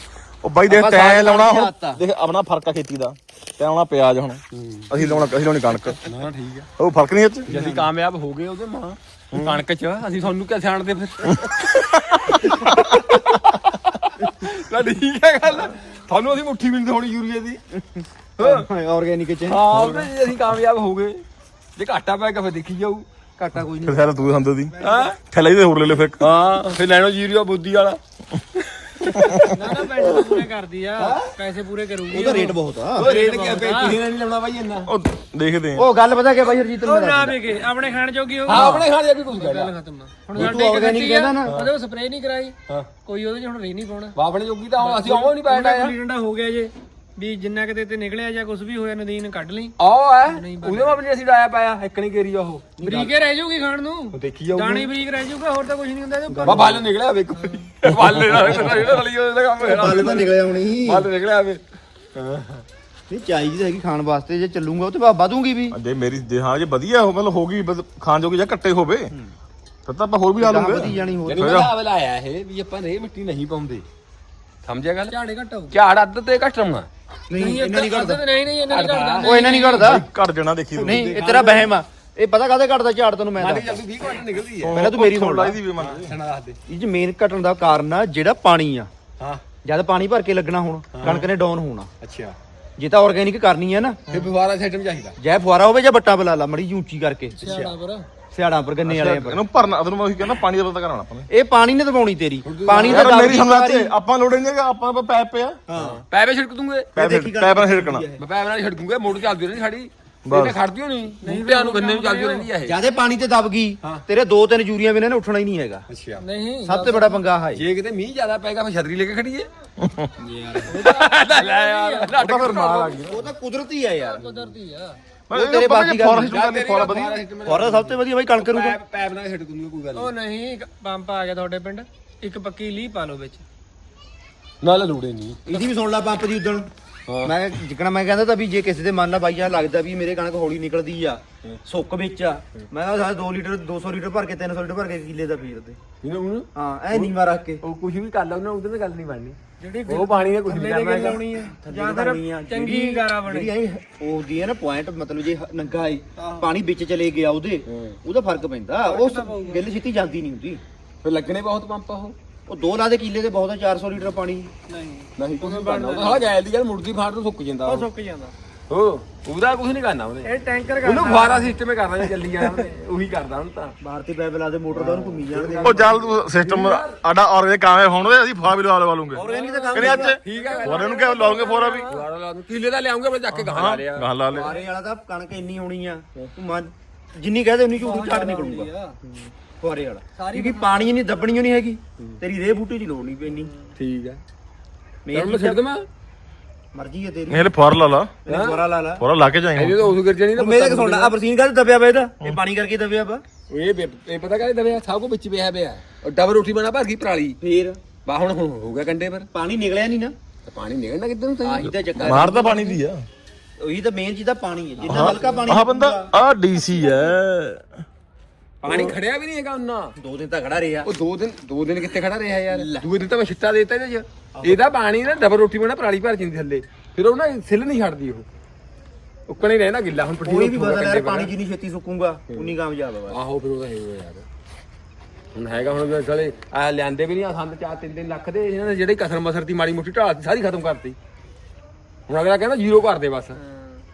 [SPEAKER 2] ਉਹ ਬਾਈ ਦੇਖ
[SPEAKER 4] ਸਾਰੇ
[SPEAKER 2] ਲਾਉਣਾ ਹੁਣ। ਦੇਖ ਆਪਣਾ ਫ਼ਰਕ ਆ ਖੇਤੀ ਦਾ। ਟੈ ਲਾਉਣਾ ਪਿਆਜ਼ ਹੁਣ। ਅਸੀਂ ਲਾਉਣਾ ਅਸੀਂ ਲਾਉਣੀ ਕਣਕ।
[SPEAKER 1] ਨਾ ਠੀਕ ਹੈ
[SPEAKER 2] ਉਹ ਫ਼ਰਕ ਨਹੀਂ ਚ?
[SPEAKER 1] ਜੇ ਅਸੀਂ ਕਾਮਯਾਬ ਹੋ ਗਏ ਉਹਦੇ ਮਾਂ। ਕਣਕ ਚ ਅਸੀਂ ਤੁਹਾਨੂੰ ਕਿਆ ਸਿਆਣਦੇ ਫਿਰ? ਨਾ ਠੀਕ ਹੈ ਗੱਲ। ਤੁਹਾਨੂੰ ਅਸੀਂ ਮੁੱਠੀ ਵੀ ਨਹੀਂ ਹੋਣੀ ਯੂਰੀਆ ਦੀ।
[SPEAKER 4] ਆਰਗੈਨਿਕ ਚ।
[SPEAKER 1] ਹਾਂ ਉਹਦੇ ਜੇ ਅਸੀਂ ਕਾਮਯਾਬ ਹੋ ਗਏ। ਜੇ ਘਾਟਾ ਪੈ ਗਿਆ ਫਿਰ ਦੇਖੀ ਜਾਊ।
[SPEAKER 4] ਘਾਟਾ ਕੋਈ ਨਹੀਂ।
[SPEAKER 2] ਫਿਰ ਸਾਰਾ ਤੂੰ ਸੰਦੇ ਦੀ।
[SPEAKER 1] ਹਾਂ?
[SPEAKER 2] ਥੈਲਾ ਹੀ ਤੇ ਹੋਰ ਲੈ ਲੈ ਫਿਰ।
[SPEAKER 1] ਹਾਂ ਫਿਰ ਲੈਣੋ ਯੂਰੀਆ ਬੁੱਧੀ ਵਾਲਾ।
[SPEAKER 3] ਨਾ ਨਾ ਪੈਸੇ ਪੂਰੇ ਕਰਦੀ ਆ। ਪੈਸੇ ਪੂਰੇ ਕਰੂਗੀ
[SPEAKER 4] ਉਹਦਾ ਰੇਟ ਬਹੁਤ ਆ।
[SPEAKER 1] ਉਹ ਰੇਟ ਪੇ ਕਿਸੇ ਨੇ ਨਹੀਂ ਲਾਉਣਾ ਬਾਈ ਇੰਨਾ।
[SPEAKER 2] ਉਹ ਦੇਖਦੇ ਆ।
[SPEAKER 4] ਉਹ ਗੱਲ ਪਤਾ ਕਿ ਬਾਈ ਹਰਜੀਤ
[SPEAKER 3] ਉਹ ਨਾ ਵਿਕੇ ਆਪਣੇ ਖਾਣ ਜੋਗੀ ਹੋ
[SPEAKER 1] ਹਾਂ ਆਪਣੇ ਖਾਣੇ ਵੀ ਕੁਝ
[SPEAKER 3] ਗੱਲ ਖਤਮ। ਹੁਣ ਸਾਡੇ ਕੱਟੀ
[SPEAKER 4] ਕਹਿੰਦਾ ਨਾ।
[SPEAKER 3] ਉਹਦੇ ਸਪਰੇਅ ਨਹੀਂ ਕਰਾਈ।
[SPEAKER 1] ਹਾਂ।
[SPEAKER 3] ਕੋਈ ਉਹਦੇ ਚ ਹੁਣ ਰੇ ਨਹੀਂ ਪਾਉਣਾ।
[SPEAKER 1] ਆਪਣੇ ਜੋਗੀ ਤਾਂ ਅਸੀਂ ਆਉਂ ਨਹੀਂ
[SPEAKER 3] ਗੁੱਲੀ ਡੰਡਾ ਹੋ ਗਿਆ ਜੇ। ਵੀ ਜਿੰਨਾ ਕਿਤੇ ਤੇ ਨਿਕਲਿਆ ਜਾਂ ਕੁਝ ਵੀ ਹੋਇਆ ਨਦੀਨ ਕੱਢ ਲਈ।
[SPEAKER 1] ਆਓ ਹੈ। ਉਹਦੇ ਮਾ ਵੀ ਅਸੀਂ ਡਾਇਆ ਪਾਇਆ ਇੱਕ ਨਹੀਂ ਕੇਰੀ ਉਹ।
[SPEAKER 3] ਬਰੀਕੇ ਰਹਿ ਜਾਊਗੀ ਖਾਣ ਨੂੰ।
[SPEAKER 1] ਉਹ ਦੇਖੀ ਜਾਊ
[SPEAKER 3] ਦਾਣੀ ਬਰੀਕ ਰਹਿ ਜਾਊਗਾ ਹੋਰ ਤਾਂ ਕੁਝ ਨਹੀਂ ਹੁੰਦਾ ਇਹਦੇ ਉੱਪਰ।
[SPEAKER 1] ਬੱਲ ਨਿਕਲਿਆ ਵੇ ਕੋਈ ਬੱਲ ਨਾਲ ਜਿਹੜਾ ਰਲੀ ਉਹਦਾ ਕੰਮ ਹੈਗਾ
[SPEAKER 4] ਬੱਲ ਤਾਂ ਨਿਕਲਿਆ ਹੁਣੀ।
[SPEAKER 1] ਬੱਲ ਨਿਕਲਿਆ ਵੇ।
[SPEAKER 4] ਨਹੀਂ ਚਾਹੀਦੀ ਹੈਗੀ ਖਾਣ ਵਾਸਤੇ ਜੇ ਚੱਲੂਗਾ ਉਹ ਤੇ ਵਧੂਗੀ ਵੀ।
[SPEAKER 2] ਜੇ ਮੇਰੀ ਦੇ- ਹਾਂ ਜੇ ਵਧੀਆ ਹੋ ਮਤਲਬ ਹੋ ਗਈ ਬਸ ਖਾਣ ਜੋਗੀ ਜਾਂ ਕੱਟੇ ਹੋਵੇ ਫਿਰ ਤਾਂ ਆਪਾਂ ਹੋਰ ਵੀ ਲਾ
[SPEAKER 4] ਗਾਂ ਵਧੀ
[SPEAKER 2] ਲੂੰਗੇ
[SPEAKER 4] ਜਾਣੀ ਹੋਰ।
[SPEAKER 1] ਯਾਨੀ ਉਹਦਾ ਆਵਲ ਆਇਆ ਇਹ ਵੀ ਆਪਾਂ ਰੇ ਮਿੱਟੀ ਨਹੀਂ ਪਾਉਂਦੇ। ਸਮਝਿਆ ਗੱਲ?
[SPEAKER 3] ਝਾੜੇ ਘੱਟ ਹੋਊ
[SPEAKER 1] ਝਾੜ ਅੱਧ ਤੇ ਘੱਟ ਰਹਾ
[SPEAKER 4] ਨਹੀਂ ਇਹਨਾਂ ਨਹੀਂ ਘਟਦਾ।
[SPEAKER 3] ਨਹੀਂ ਨਹੀਂ ਇਹਨਾਂ ਨਹੀਂ ਘਟਦਾ।
[SPEAKER 4] ਉਹ ਇਹਨਾਂ ਨਹੀਂ। ਘਟਦਾ।
[SPEAKER 2] ਘਟ ਜਾਣਾ ਦੇਖੀ ਤੂੰ।
[SPEAKER 4] ਨਹੀਂ ਇਹ ਤੇਰਾ ਵਹਿਮ ਆ। ਇਹ ਪਤਾ ਕਾਹਦੇ ਘਟਦਾ ਝਾੜ ਤੈਨੂੰ ਮੈਂ ਦੱਸ
[SPEAKER 1] ਜਲਦੀ 20 ਕੁਆਂਟਲ ਨਿਕਲਦੀ ਹੈ।
[SPEAKER 4] ਪਹਿਲਾਂ ਤੂੰ ਮੇਰੀ ਸੁਣ ਲੈ।
[SPEAKER 2] ਇਹਦੀ ਵੀ ਮੰਨ
[SPEAKER 1] ਸਣਾ ਦੱਸ ਦੇ।
[SPEAKER 4] ਇਹ ਚ ਮੇਨ ਘਟਣ ਦਾ ਕਾਰਨ ਆ ਜਿਹੜਾ ਪਾਣੀ ਆ।
[SPEAKER 1] ਹਾਂ।
[SPEAKER 4] ਜਦ ਪਾਣੀ ਭਰ ਕੇ ਲੱਗਣਾ ਹੁਣ ਕਣਕ ਨੇ ਡਾਊਨ ਹੋਣਾ।
[SPEAKER 1] ਅੱਛਾ।
[SPEAKER 4] ਜੇ ਤਾਂ ਆਰਗੇਨਿਕ ਕਰਨੀ ਹੈ ਨਾ।
[SPEAKER 1] ਫਿਰ ਫਵਾਰਾ ਸਿਸਟਮ ਚਾਹੀਦਾ।
[SPEAKER 4] ਜੈ ਫੁਆਰਾ ਹੋਵੇ ਜਾਂ ਬੱਟਾ ਬਲਾ ਲਾ ਮੜੀ ਉੱਚੀ ਕਰਕੇ। ਸਿਆੜਾਂ ਪਰ ਗੰਨੇ ਵਾਲੇ ਪਰ।
[SPEAKER 2] ਇਹਨੂੰ ਭਰਨਾ ਤੈਨੂੰ ਮੈਂ ਉਹੀ ਕਹਿੰਦਾ ਪਾਣੀ ਦਾ ਪਤਾ ਕਰਾਉਣਾ ਆਪਾਂ ਨੇ।
[SPEAKER 4] ਇਹ ਪਾਣੀ ਨੇ ਦਬਾਉਣੀ ਤੇਰੀ। ਪਾਣੀ ਦਾ
[SPEAKER 2] ਯਾਰ ਮੇਰੀ ਸਮਝ ਤੇ ਆਪਾਂ ਲੋੜ ਨਹੀਂ ਹੈਗਾ ਆਪਾਂ ਆਪਾਂ ਪੈਪ ਪਿਆ।
[SPEAKER 1] ਹਾਂ। ਪੈਵੇ ਛਿੜਕ ਦੂੰਗੇ।
[SPEAKER 2] ਪੈਪ ਪੈਪ ਨਾਲ ਛਿੜਕਣਾ।
[SPEAKER 1] ਮੈਂ ਪੈਵੇ ਨਾਲ ਛਿੜਕੂਗਾ ਮੋਟਰ ਚੱਲਦੀ ਰਹਿੰਦੀ ਸਾਡੀ। ਇਹਨੇ ਖੜਦੀ ਹੋਣੀ ਬੂਟਿਆਂ ਨੂੰ ਗੰਨੇ ਨੂੰ ਚੱਲਦੀ ਰਹਿੰਦੀ ਆ ਇਹ।
[SPEAKER 4] ਜਿਆਦੇ ਪਾਣੀ ਤੇ ਦਬ ਗਈ ਤੇਰੇ ਦੋ ਤਿੰਨ ਜੂਰੀਆਂ ਵੀ ਇਹਨਾਂ ਨੇ ਉੱਠਣਾ ਹੀ ਨਹੀਂ ਹੈਗਾ।
[SPEAKER 1] ਅੱਛਾ।
[SPEAKER 3] ਨਹੀਂ।
[SPEAKER 4] ਸਭ ਤੋਂ ਬੜਾ ਪੰਗਾ ਹਾਈ
[SPEAKER 1] ਜੇ ਕਿਤੇ ਮੀਂਹ ਜ਼ਿਆਦਾ ਪੈਗਾ ਫਿਰ ਛਤਰੀ ਲੈ ਕੇ ਖੜੀਏ। ਲੈ ਯਾਰ
[SPEAKER 2] ਉਹ ਤਾਂ ਫਿਰ ਮਾਰ ਆ ਗਈ
[SPEAKER 4] ਉਹ ਤਾਂ ਕੁਦਰਤੀ ਆ ਯਾਰ।
[SPEAKER 3] ਕੁਦਰਤੀ ਆ।
[SPEAKER 2] ਮੈਂ
[SPEAKER 4] ਤੇਰੇ ਬਾਕੀ ਗੱਲ
[SPEAKER 2] ਫੋਰਸ ਕਰਨੀ ਫੋਰ ਵਧੀਆ
[SPEAKER 4] ਫੁਆਰਾ ਸਭ ਤੋਂ ਵਧੀਆ ਬਾਈ ਕਣਕ ਨੂੰ
[SPEAKER 1] ਪੈਪ ਪੈਪ ਨਾਲ ਛਿੜਕ ਦੂੰਗਾ ਕੋਈ ਗੱਲ
[SPEAKER 3] ਉਹ ਨਹੀਂ ਪੰਪ ਆ ਗਿਆ ਤੁਹਾਡੇ ਪਿੰਡ ਇੱਕ ਪੱਕੀ ਲੀ ਪਾ ਲਓ ਵਿੱਚ।
[SPEAKER 1] ਨਾਲ ਲੋੜੇ ਨਹੀਂ।
[SPEAKER 4] ਇਹਦੀ ਵੀ ਸੁਣ ਲੈ ਪੰਪ ਦੀ ਉਦਣ। ਮੈਂ ਜਿਕਣਾ ਮੈਂ ਕਹਿੰਦਾ ਤਾਂ ਵੀ ਜੇ ਕਿਸੇ ਦੇ ਮਨ ਨਾਲ ਬਾਈ ਜਾਂ ਲੱਗਦਾ ਵੀ ਮੇਰੇ ਕਣਕ ਹੌਲੀ ਨਿਕਲਦੀ ਆ ਸੁੱਕ ਵਿੱਚ ਆ ਮੈਂ ਕਿਹਾ ਸਾਰਾ 2 ਲੀਟਰ 200 ਲੀਟਰ ਭਰ ਕੇ 300 ਲੀਟਰ ਭਰ ਕੇ ਕਿੱਲੇ ਦਾ ਫੀਰਦੇ
[SPEAKER 1] ਇਹਨੂੰ ਉਹਨੂੰ
[SPEAKER 4] ਹਾਂ ਐ ਨੀਵਾ ਰੱਖ ਕੇ।
[SPEAKER 1] ਉਹ ਕੁਝ ਵੀ ਕਰ ਲਾ ਉਹਨਾਂ ਉਹਦੇ ਨਾਲ ਗੱਲ ਨਹੀਂ ਬਣਨੀ।
[SPEAKER 3] ਜਿਹੜੀ
[SPEAKER 1] ਉਹ ਪਾਣੀ ਨੇ ਕੁਝ ਨਹੀਂ
[SPEAKER 3] ਦੀ
[SPEAKER 1] ਕਰਨਾ
[SPEAKER 3] ਗੱਲ
[SPEAKER 1] ਹੈਗਾ।
[SPEAKER 3] ਲਾਉਣੀ ਆ ਜਾਂ ਫਿਰ ਚੰਗੀ ਗਾਰਾ ਬਣੇ।
[SPEAKER 4] ਜਿਹੜੀ ਐ ਉਹਦੀ ਹੈ ਨਾ ਪੁਆਇੰਟ ਮਤਲਬ ਜੇ ਹ- ਨੰਗਾ ਏ ਪਾਣੀ ਵਿੱਚ ਚਲੇ ਗਿਆ ਉਹਦੇ ਉਹਦਾ ਫ਼ਰਕ ਪੈਂਦਾ। ਉਹ ਗਿੱਲ ਛਿੱਤੀ ਜਾਂਦੀ ਨਹੀਂ ਹੁੰਦੀ।
[SPEAKER 1] ਫਿਰ ਲੱਗਣੇ ਬਹੁਤ ਪੰਪ ਆ ਉਹ?
[SPEAKER 4] ਉਹ ਦੋ ਲਾ ਦੇ ਕਿੱਲੇ ਦੇ ਬਹੁਤ ਆ 400 ਲੀਟਰ ਪਾਣੀ।
[SPEAKER 3] ਨਹੀਂ।
[SPEAKER 1] ਨਹੀਂ ਕੁਝ ਉਹ ਸਾਲਾ ਗੈਲ ਦੀ ਗੱਲ ਫਾੜ ਤੋਂ ਸੁੱਕ ਜਾਂਦਾ
[SPEAKER 3] ਉਹ। ਸੁੱਕ ਜਾਂਦਾ।
[SPEAKER 1] ਉਹ ਉਹਦਾ ਕੁਝ ਨਹੀਂ ਕਰਨਾ ਉਹਨੇ।
[SPEAKER 3] ਇਹ ਟੈਂਕਰ
[SPEAKER 1] ਉਹਨੂੰ
[SPEAKER 3] ਕਰਦਾ
[SPEAKER 1] ਫੁਆਰਾ ਸਿਸਟਮ ਹੀ ਕਰਨਾ ਜੇ ਚੱਲੀ ਜਾਣਾ ਉਹਨੇ ਉਹੀ ਕਰਦਾ ਹੁਣ ਤਾਂ।
[SPEAKER 4] ਬਾਹਰ ਤੇ ਪੈਪ ਲਾ ਦੇ ਮੋਟਰ ਦਾ ਉਹਨੂੰ ਘੁੰਮੀ ਜਾਣ ਦੇ।
[SPEAKER 2] ਉਹ ਚੱਲ ਤੂੰ ਸਿਸਟਮ ਆਡਾ ਆਰਗੇਨਿਕ ਕਾਮਯਾਬ ਹੋਣ ਦੇ ਅਸੀਂ ਫੋਰਾ ਵੀ ਲਵਾ ਲਵਾ ਲੂੰਗੇ
[SPEAKER 4] ਆਰਗੇਨਿਕ ਦਾ ਕੰਮ
[SPEAKER 2] ਕਹਿੰਦੇ ਅੱਜ?
[SPEAKER 1] ਠੀਕ ਹੈ
[SPEAKER 2] ਫੋਰਾ ਨੂੰ ਕਿਹਾ ਲਾਉਂਗੇ ਫੋਰਾ ਵੀ?
[SPEAKER 1] ਫੁਆਰਾ ਲਾ ਦੂੰ। ਕਿਲੇ ਦਾ ਲਿਆਉਂਗੇ ਆਪਣੇ ਚੱਕ ਕੇ ਗਾਹ ਲਾ ਲਿਆ।
[SPEAKER 2] ਗਾਹ ਲਾ ਲੈ
[SPEAKER 4] ਫੁਆਰੇ ਵਾਲਾ ਤਾਂ ਕਣਕ ਇੰਨੀ ਹੋਣੀ ਆ ਤੂੰ ਮੰਨ ਜਿੰਨੀ ਕਹਦੇ ਉਨੀ ਝੂਠ ਝਾਟ ਨਿਕਲੂਗਾ ਫੁਆਰੇ ਵਾਲਾ। ਕਿਉਂਕਿ ਪਾਣੀ ਨਹੀਂ ਦੱਬਣੀ ਓ ਨਹੀਂ ਹੈਗੀ। ਤੇਰੀ ਰੇ ਬੂਟੀ ਦੀ ਲੋੜ ਨਹੀਂ ਪੈਣੀ
[SPEAKER 1] ਠੀਕ ਹੈ ਮੈਂ ਛੱਡ ਦਵਾਂ।
[SPEAKER 4] ਮਰਜ਼ੀ ਹੈ ਤੇਰੀ।
[SPEAKER 2] ਮੇਰੇ ਫੋਰਾ ਲਾ ਲਾ।
[SPEAKER 4] ਇਹਨੇ ਫੁਆਰਾ ਲਾ ਲਾ।
[SPEAKER 2] ਫੋਰਾ ਲਾ ਕੇ ਜਾਏਂਗੇ
[SPEAKER 1] ਇਹਦੇ ਤਾਂ ਉਸ ਗਿਰ ਜਣੀ ਨਾ
[SPEAKER 4] ਉਹ ਮੇਰੇ ਕਿ ਸੁਣ ਲੈ ਆ ਬਰਸੀਨ ਕਾਹਦੇ ਦਬਿਆ ਪਿਆ ਇਹਦਾ? ਇਹ ਪਾਣੀ ਕਰਕੇ ਦਬਿਆ ਪਾ
[SPEAKER 1] ਇਹ ਬੇ- ਇਹ ਪਤਾ ਕਾਹਦੇ ਦਵੇ ਸਭ ਕੋ ਵਿੱਚ ਪਿਆ ਪਿਆ। ਉਹ ਡਬਲ ਰੋਟੀ ਬਣਾ ਭਰ ਗਈ ਪਰਾਲੀ।
[SPEAKER 4] ਫੇਰ?
[SPEAKER 1] ਬਾ ਹੁਣ ਹੁਣ ਹੋ ਗਿਆ ਕੰਡੇ ਪਰ।
[SPEAKER 4] ਪਾਣੀ ਨਿਕਲਿਆ ਨਹੀਂ ਨਾ।
[SPEAKER 1] ਤੇ ਪਾਣੀ ਨਿਕਲਣਾ ਕਿੱਧਰ ਨੂੰ
[SPEAKER 4] ਆਹੀ
[SPEAKER 1] ਤੈਨੂੰ
[SPEAKER 4] ਤਾਂ ਚੱਕਰ
[SPEAKER 2] ਮਾਰ ਤਾਂ ਪਾਣੀ ਦੀ ਆ।
[SPEAKER 4] ਉਹੀ ਤਾਂ ਮੇਨ ਚੀਜ਼ ਤਾਂ ਪਾਣੀ ਹੈ। ਜਿੰਨਾ ਹਲਕਾ ਪਾਣੀ
[SPEAKER 2] ਆਹ ਬੰਦਾ ਆ ਡੀਸੀ ਹੈ।
[SPEAKER 1] ਪਾਣੀ ਖੜਿਆ ਵੀ ਨਹੀਂ ਹੈਗਾ ਉਹਨਾਂ
[SPEAKER 4] ਦੋ ਦਿਨ ਤਾਂ ਖੜਾ ਰਿਹਾ।
[SPEAKER 1] ਉਹ ਦੋ ਦਿਨ ਦੋ ਦਿਨ ਕਿੱਥੇ ਖੜਾ ਰਿਹਾ ਯਾਰ? ਦੂਏ ਦਿਨ ਤਾਂ ਮੈਂ ਛਿੱਟਾ ਦੇਤਾ ਇਹਦੇ ਚ। ਇਹਦਾ ਪਾਣੀ ਨਾ ਡਬਲ ਰੋਟੀ ਬਣਾ ਪਰਾਲੀ ਭਰ ਜਾਂਦੀ ਥੱਲੇ। ਫਿਰ ਉਹ ਨਾ ਸਿੱਲ ਨਹੀਂ ਛੱਡਦੀ ਉਹ। ਉੱਕਣੇ ਰਹਿੰਦਾ ਗਿੱਲਾ ਹੁਣ ਪੱਟੀ
[SPEAKER 4] ਕੋਈ ਵੀ ਬਦਲ ਯਾਰ ਪਾਣੀ ਜਿੰਨੀ ਛੇਤੀ ਸੁੱਕੂਗਾ ਉਨੀ ਕਾਮਯਾਬ ਆ ਬਸ।
[SPEAKER 1] ਆਹੋ ਫਿਰ ਉਹਦਾ ਹੈਗਾ ਯਾਰ। ਹੁਣ ਹੈਗਾ ਹੁਣ ਚਲੇ ਆ ਲਿਆਂਦੇ ਵੀ ਨਹੀਂ ਆ ਸੰਦ ਚਾਰ ਤਿੰਨ ਤਿੰਨ ਲੱਖ ਦੇ ਇਹਨਾਂ ਨੇ ਜਿਹੜੀ ਕਸਰ ਮਸਰ ਦੀ ਮਾੜੀ ਮੋਟੀ ਢਾਲ ਸਾਰੀ ਖਤਮ ਕਰਤੀ। ਹੁਣ ਅਗਲਾ ਕਹਿੰਦਾ ਜ਼ੀਰੋ ਕਰ ਦੇ ਬਸ।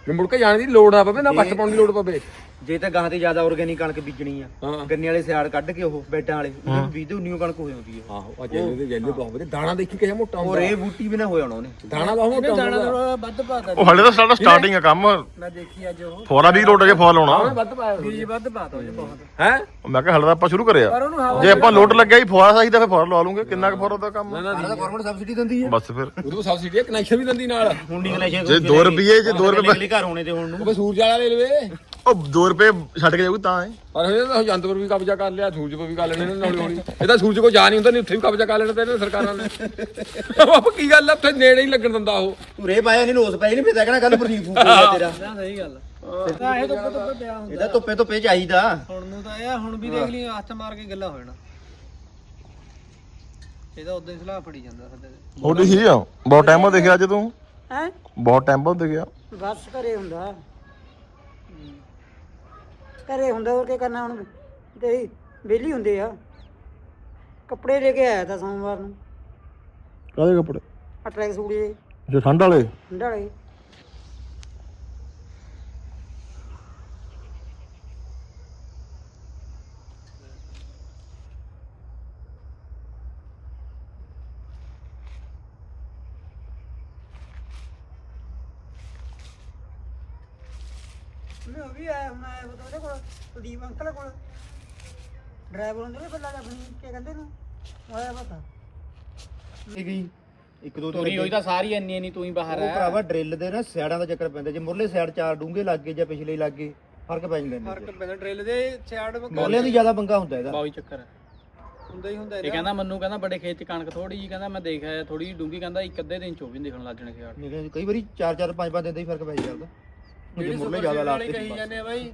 [SPEAKER 1] ਮੁੜ ਕੇ ਜਾਣ ਦੀ ਲੋੜ ਨਾ ਪਵੇ ਨਾ ਪੱਟ ਪਾਉਣ ਦੀ ਲੋੜ ਪਵੇ।
[SPEAKER 4] ਜੇ ਤਾਂ ਗਾਂ ਤੇ ਜ਼ਿਆਦਾ ਆਰਗੇਨਿਕ ਕਣਕ ਬੀਜਣੀ ਆ
[SPEAKER 1] ਹਾਂ।
[SPEAKER 4] ਗੰਨੇ ਵਾਲੇ ਸਿਆੜ ਕੱਢ ਕੇ ਉਹ ਬੈਡਾਂ ਵਾਲੇ ਉਹਦੇ ਬੀਜਦੇ ਉਨੀਓ ਕਣਕ ਹੋ ਜਾਂਦੀ ਹੈ
[SPEAKER 1] ਆਹੋ ਆ ਜੈਲੇ ਦੇ ਜੈਲੇ ਬਹੁਤ ਵਧੀਆ। ਦਾਣਾ ਦੇਖੀ ਕਿਹਾ ਮੋਟਾ
[SPEAKER 4] ਉਹ
[SPEAKER 1] ਹੁੰਦਾ
[SPEAKER 4] ਰੇ ਬੂਟੀ ਵੀ ਨਾ ਹੋ ਜਾਣਾ ਉਹਨੇ।
[SPEAKER 1] ਦਾਣਾ ਬਹੁਤ ਮੋਟਾ
[SPEAKER 3] ਦਾਣਾ
[SPEAKER 1] ਹੁੰਦਾ।
[SPEAKER 3] ਥੋੜਾ ਵੱਧ ਪਾਤਾ।
[SPEAKER 2] ਉਹ ਹਲੇ ਤਾਂ ਸਾਡਾ ਸਟਾਰਟਿੰਗ ਆ ਕੰਮ।
[SPEAKER 3] ਮੈਂ ਦੇਖੀ ਅੱਜ ਉਹ।
[SPEAKER 2] ਫੋਰਾ ਵੀ ਲੋਟ ਜੇ ਫੋਰ
[SPEAKER 1] ਉਹਨੇ
[SPEAKER 2] ਲਾਉਣਾ
[SPEAKER 1] ਵੱਧ ਪਾਇਆ
[SPEAKER 3] ਬੀਜ ਵੱਧ ਪਾਤਾ ਉਹ ਬਹੁਤ।
[SPEAKER 1] ਹੈ?
[SPEAKER 2] ਮੈਂ ਕਿਹਾ ਹਲੇ ਤਾਂ ਆਪਾਂ ਸ਼ੁਰੂ ਕਰਿਆ। ਜੇ ਆਪਾਂ ਲੋਟ ਲੱਗਿਆ ਹੀ ਫੋਰਾ ਸਹੀ ਤਾਂ ਫਿਰ ਫੋਰਾ ਲਵਾ ਲੂੰਗੇ। ਕਿੰਨਾ ਕੁ ਫੋਰਾ ਦਾ ਕੰਮ?
[SPEAKER 1] ਨਾ ਨਾ
[SPEAKER 4] ਗਵਰਨਮੈਂਟ ਸਬਸਿਡੀ ਦਿੰਦੀ ਹੈ
[SPEAKER 2] ਬਸ ਫਿਰ।
[SPEAKER 1] ਉਹਦੇ ਸਬਸਿਡੀ ਕਨੈਕਸ਼ਨ ਵੀ ਦਿੰਦੀ ਨਾਲ।
[SPEAKER 4] ਹੁਣ ਨਹੀਂ ਕਨੈਕਸ਼ਨ
[SPEAKER 2] ਜੇ ਦੋ ਰੁਪਈਏ, ਜੇ ਦੋ ਰੁਪਏ-
[SPEAKER 4] ਨਿਕਲੇ ਘਰ ਹੋਣੇ ਤੇ ਹੁਣ ਨੂੰ।
[SPEAKER 1] ਉਹ ਸੂਰਜ ਵਾਲਾ ਲੈ ਲਵੇ
[SPEAKER 2] ਉਹ 2 ਰੁਪਏ ਛੱਡ ਕੇ ਜਾਊਗੀ ਤਾਂ ਹੈ
[SPEAKER 1] ਪਰ ਇਹਨੇ ਤਾਂ ਜੰਤ ਪਰ ਵੀ ਕਬਜ਼ਾ ਕਰ ਲਿਆ ਸੂਰਜ ਪਰ ਵੀ ਕਰ ਲੈਣੇ ਨੇ ਹੌਲੀ ਹੌਲੀ। ਇਹ ਤਾਂ ਸੂਰਜ ਕੋ ਜਾ ਨਹੀਂ ਹੁੰਦਾ ਨਹੀਂ ਉੱਥੇ ਵੀ ਕਬਜ਼ਾ ਕਰ ਲੈਣਾ ਤੇ ਇਹਨਾਂ ਸਰਕਾਰਾਂ ਨੇ। ਉਹ ਕੀ ਗੱਲ ਆ ਉੱਥੇ ਨੇੜੇ ਹੀ ਲੱਗਣ ਦਿੰਦਾ ਉਹ।
[SPEAKER 4] ਤੂੰ ਰੇ ਪਾਇਆ ਨਹੀਂ ਲੋਸ ਪੈ ਨਹੀਂ ਫਿਰ ਕਹਿਣਾ ਕੱਲ ਬਰਸੀਨ ਫੂਕੂਗਾ ਤੇਰਾ।
[SPEAKER 3] ਨਾ ਸਹੀ ਗੱਲ ਤਾਂ ਇਹ ਧੁੱਪੇ ਧੁੱਪੇ ਪਿਆ ਹੁੰਦਾ।
[SPEAKER 4] ਇਹਦਾ ਧੁੱਪੇ ਧੁੱਪੇ ਚਾਹੀਦਾ।
[SPEAKER 3] ਹੁਣ ਨੂੰ ਤਾਂ ਇਹ ਆ, ਹੁਣ ਵੀ ਦੇਖ ਲਈ ਹੱਥ ਮਾਰ ਕੇ ਗੱਲਾਂ ਹੋ ਜਾਣਾ। ਇਹਦਾ ਉਦੋਂ ਹੀ ਸਲਾਹ ਫੜੀ ਜਾਂਦਾ ਸਾਡੇ ਤੇ।
[SPEAKER 2] ਉਹਦੀ ਸੀ ਆ? ਬਹੁਤ ਟਾਈਮ ਬਾਅਦ ਦੇਖਿਆ ਅੱਜ ਤੂੰ?
[SPEAKER 5] ਹੈ?
[SPEAKER 2] ਬਹੁਤ ਟਾਈਮ ਬਾਅਦ ਦੇਖਿਆ।
[SPEAKER 5] ਬਸ ਘਰੇ ਹੁੰਦਾ। ਘਰੇ ਹੁੰਦਾ ਹੋਰ ਕੀ ਕਰਨਾ ਹੁਣ? ਤੇ ਵਿਹਲੀ ਹੁੰਦੇ ਆ। ਕੱਪੜੇ ਲੈ ਕੇ ਆਇਆ ਤਾਂ ਸੋਮਵਾਰ ਨੂੰ।
[SPEAKER 2] ਕਾਹਦੇ ਕੱਪੜੇ?
[SPEAKER 5] ਆ ਟਰੈਕ ਸੂਟ ਜੇ
[SPEAKER 2] ਜੋ ਠੰਡ ਵਾਲੇ?
[SPEAKER 5] ਠੰਡਾ ਵਾਲੇ ਮੈਂ ਉਹ ਵੀ ਆਇਆ ਹੁਣ ਆਇਆ ਬਤਾ ਉਹਦੇ ਕੋਲ ਕੁਲਦੀਪ ਅੰਕਲ ਕੋਲ ਡਰਾਈਵਰ ਹੁੰਦੇ ਨੇ ਬੱਲਾ ਆਪਣੀ ਕੀ ਕਹਿੰਦੇ ਨੂੰ? ਆਇਆ ਪਤਾ।
[SPEAKER 4] ਇਹ ਗਈ ਇੱਕ ਦੋ
[SPEAKER 3] ਤੋਰੀ ਹੋਈ ਤਾਂ ਸਾਰੀ ਇੰਨੀ ਇੰਨੀ ਤੂੰ ਹੀ ਬਾਹਰ
[SPEAKER 4] ਉਹ ਭਰਾਵਾ ਡਰਿੱਲ ਦੇ ਨਾ ਸਾਈਡਾਂ ਦਾ ਚੱਕਰ ਪੈਂਦਾ। ਜੇ ਮੁਰਲੇ ਸਾਈਡ ਚਾਰ ਡੂੰਗੇ ਲੱਗ ਗਏ ਜਾਂ ਪਿਛਲੇ ਲੱਗ ਗਏ ਫ਼ਰਕ ਪੈ ਜਾਂਦਾ
[SPEAKER 3] ਫ਼ਰਕ ਪੈਂਦਾ। ਡਰਿਲ ਦੇ ਛਾੜ
[SPEAKER 4] ਮੁਰਲੇ ਦੀ ਜ਼ਿਆਦਾ ਪੰਗਾ ਹੁੰਦਾ ਇਹਦਾ।
[SPEAKER 3] ਬਾਈ ਚੱਕਰ। ਹੈ
[SPEAKER 5] ਹੁੰਦਾ ਹੀ ਹੁੰਦਾ
[SPEAKER 3] ਇਹ ਕਹਿੰਦਾ ਮੈਨੂੰ ਕਹਿੰਦਾ ਬੜੇ ਖੇਤ ਚ ਕਣਕ ਥੋੜੀ ਜੀ ਕਹਿੰਦਾ ਮੈਂ ਦੇਖਿਆ ਥੋੜੀ ਜਿਹੀ ਡੂੰਗੀ ਕਹਿੰਦਾ ਇੱਕ ਅੱਧੇ ਦਿਨ ਚ ਉਹ ਵੀ ਦਿਖਣ ਲੱਗ ਜਾਣੇ ਛਾੜ
[SPEAKER 4] ਨਿਕਲ ਕਈ ਵਾਰੀ ਚਾਰ ਚਾਰ ਪੰਜ ਪੰਜ ਦਿਨ ਦਾ ਹੀ ਫ਼ਰਕ ਪੈ ਜਾਂਦਾ। ਜੇ ਮੁਰਲੇ ਜ਼ਿਆਦਾ ਲਾਤੇ
[SPEAKER 3] ਕਹੀ ਜਾਂਦੇ ਆ ਬਾਈ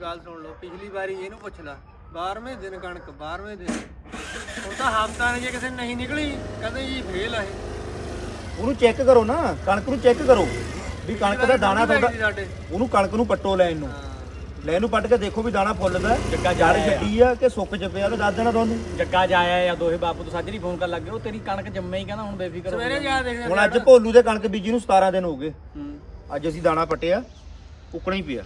[SPEAKER 3] ਗੱਲ ਸੁਣ ਲਓ ਪਿਛਲੀ ਵਾਰੀ ਇਹਨੂੰ ਪੁੱਛ ਲਾ। 12ਵੇਂ ਦਿਨ ਕਣਕ 12ਵੇਂ ਦਿਨ। ਉਹ ਤਾਂ ਹਫਤਾ ਨੇ ਜੇ ਕਿਸੇ ਨਹੀਂ ਨਿਕਲੀ ਕਹਿੰਦੇ ਜੀ ਫੇਲ ਆ ਇਹ।
[SPEAKER 4] ਉਹਨੂੰ ਚੈੱਕ ਕਰੋ ਨਾ ਕਣਕ ਨੂੰ ਚੈੱਕ ਕਰੋ। ਵੀ ਕਣਕ ਦਾ ਦਾਣਾ ਤੁਹਾਡਾ
[SPEAKER 3] ਸਾਡੇ?
[SPEAKER 4] ਉਹਨੂੰ ਕਣਕ ਨੂੰ ਪੱਟੋ ਲੈਣ ਨੂੰ। ਲੈਣ ਨੂੰ ਪੱਟ ਕੇ ਦੇਖੋ ਵੀ ਦਾਣਾ ਫੁੱਲਦਾ ਜੱਗਾ ਜੜ ਛੱਡੀ ਆ ਕਿ ਸੁੱਕ ਚ ਪਿਆ ਤਾਂ ਦੱਸ ਦੇਣਾ ਤੁਹਾਨੂੰ।
[SPEAKER 3] ਜੱਗਾ ਜਾਇਆ ਜਾਂ ਦੋਹੇ ਬਾਪੂ ਤੋਂ ਸਾਜਰੀ ਫੋਨ ਕਰ ਲੱਗੇ ਉਹ ਤੇਰੀ ਕਣਕ ਜੰਮੇ ਹੀ ਕਹਿੰਦਾ ਹੁਣ ਬੇਫਿਕਰ ਸਵੇਰੇ ਜਾ ਦੇਖ
[SPEAKER 4] ਹੁਣ ਅੱਜ ਭੋਲੂ ਦੇ ਕਣਕ ਬੀਜੀ ਨੂੰ 17 ਦਿਨ ਹੋ ਗਏ।
[SPEAKER 3] ਹੂੰ।
[SPEAKER 4] ਅੱਜ ਅਸੀਂ ਦਾਣਾ ਪੱਟਿਆ ਉੱਕਣਾ ਹੀ ਪਿਆ।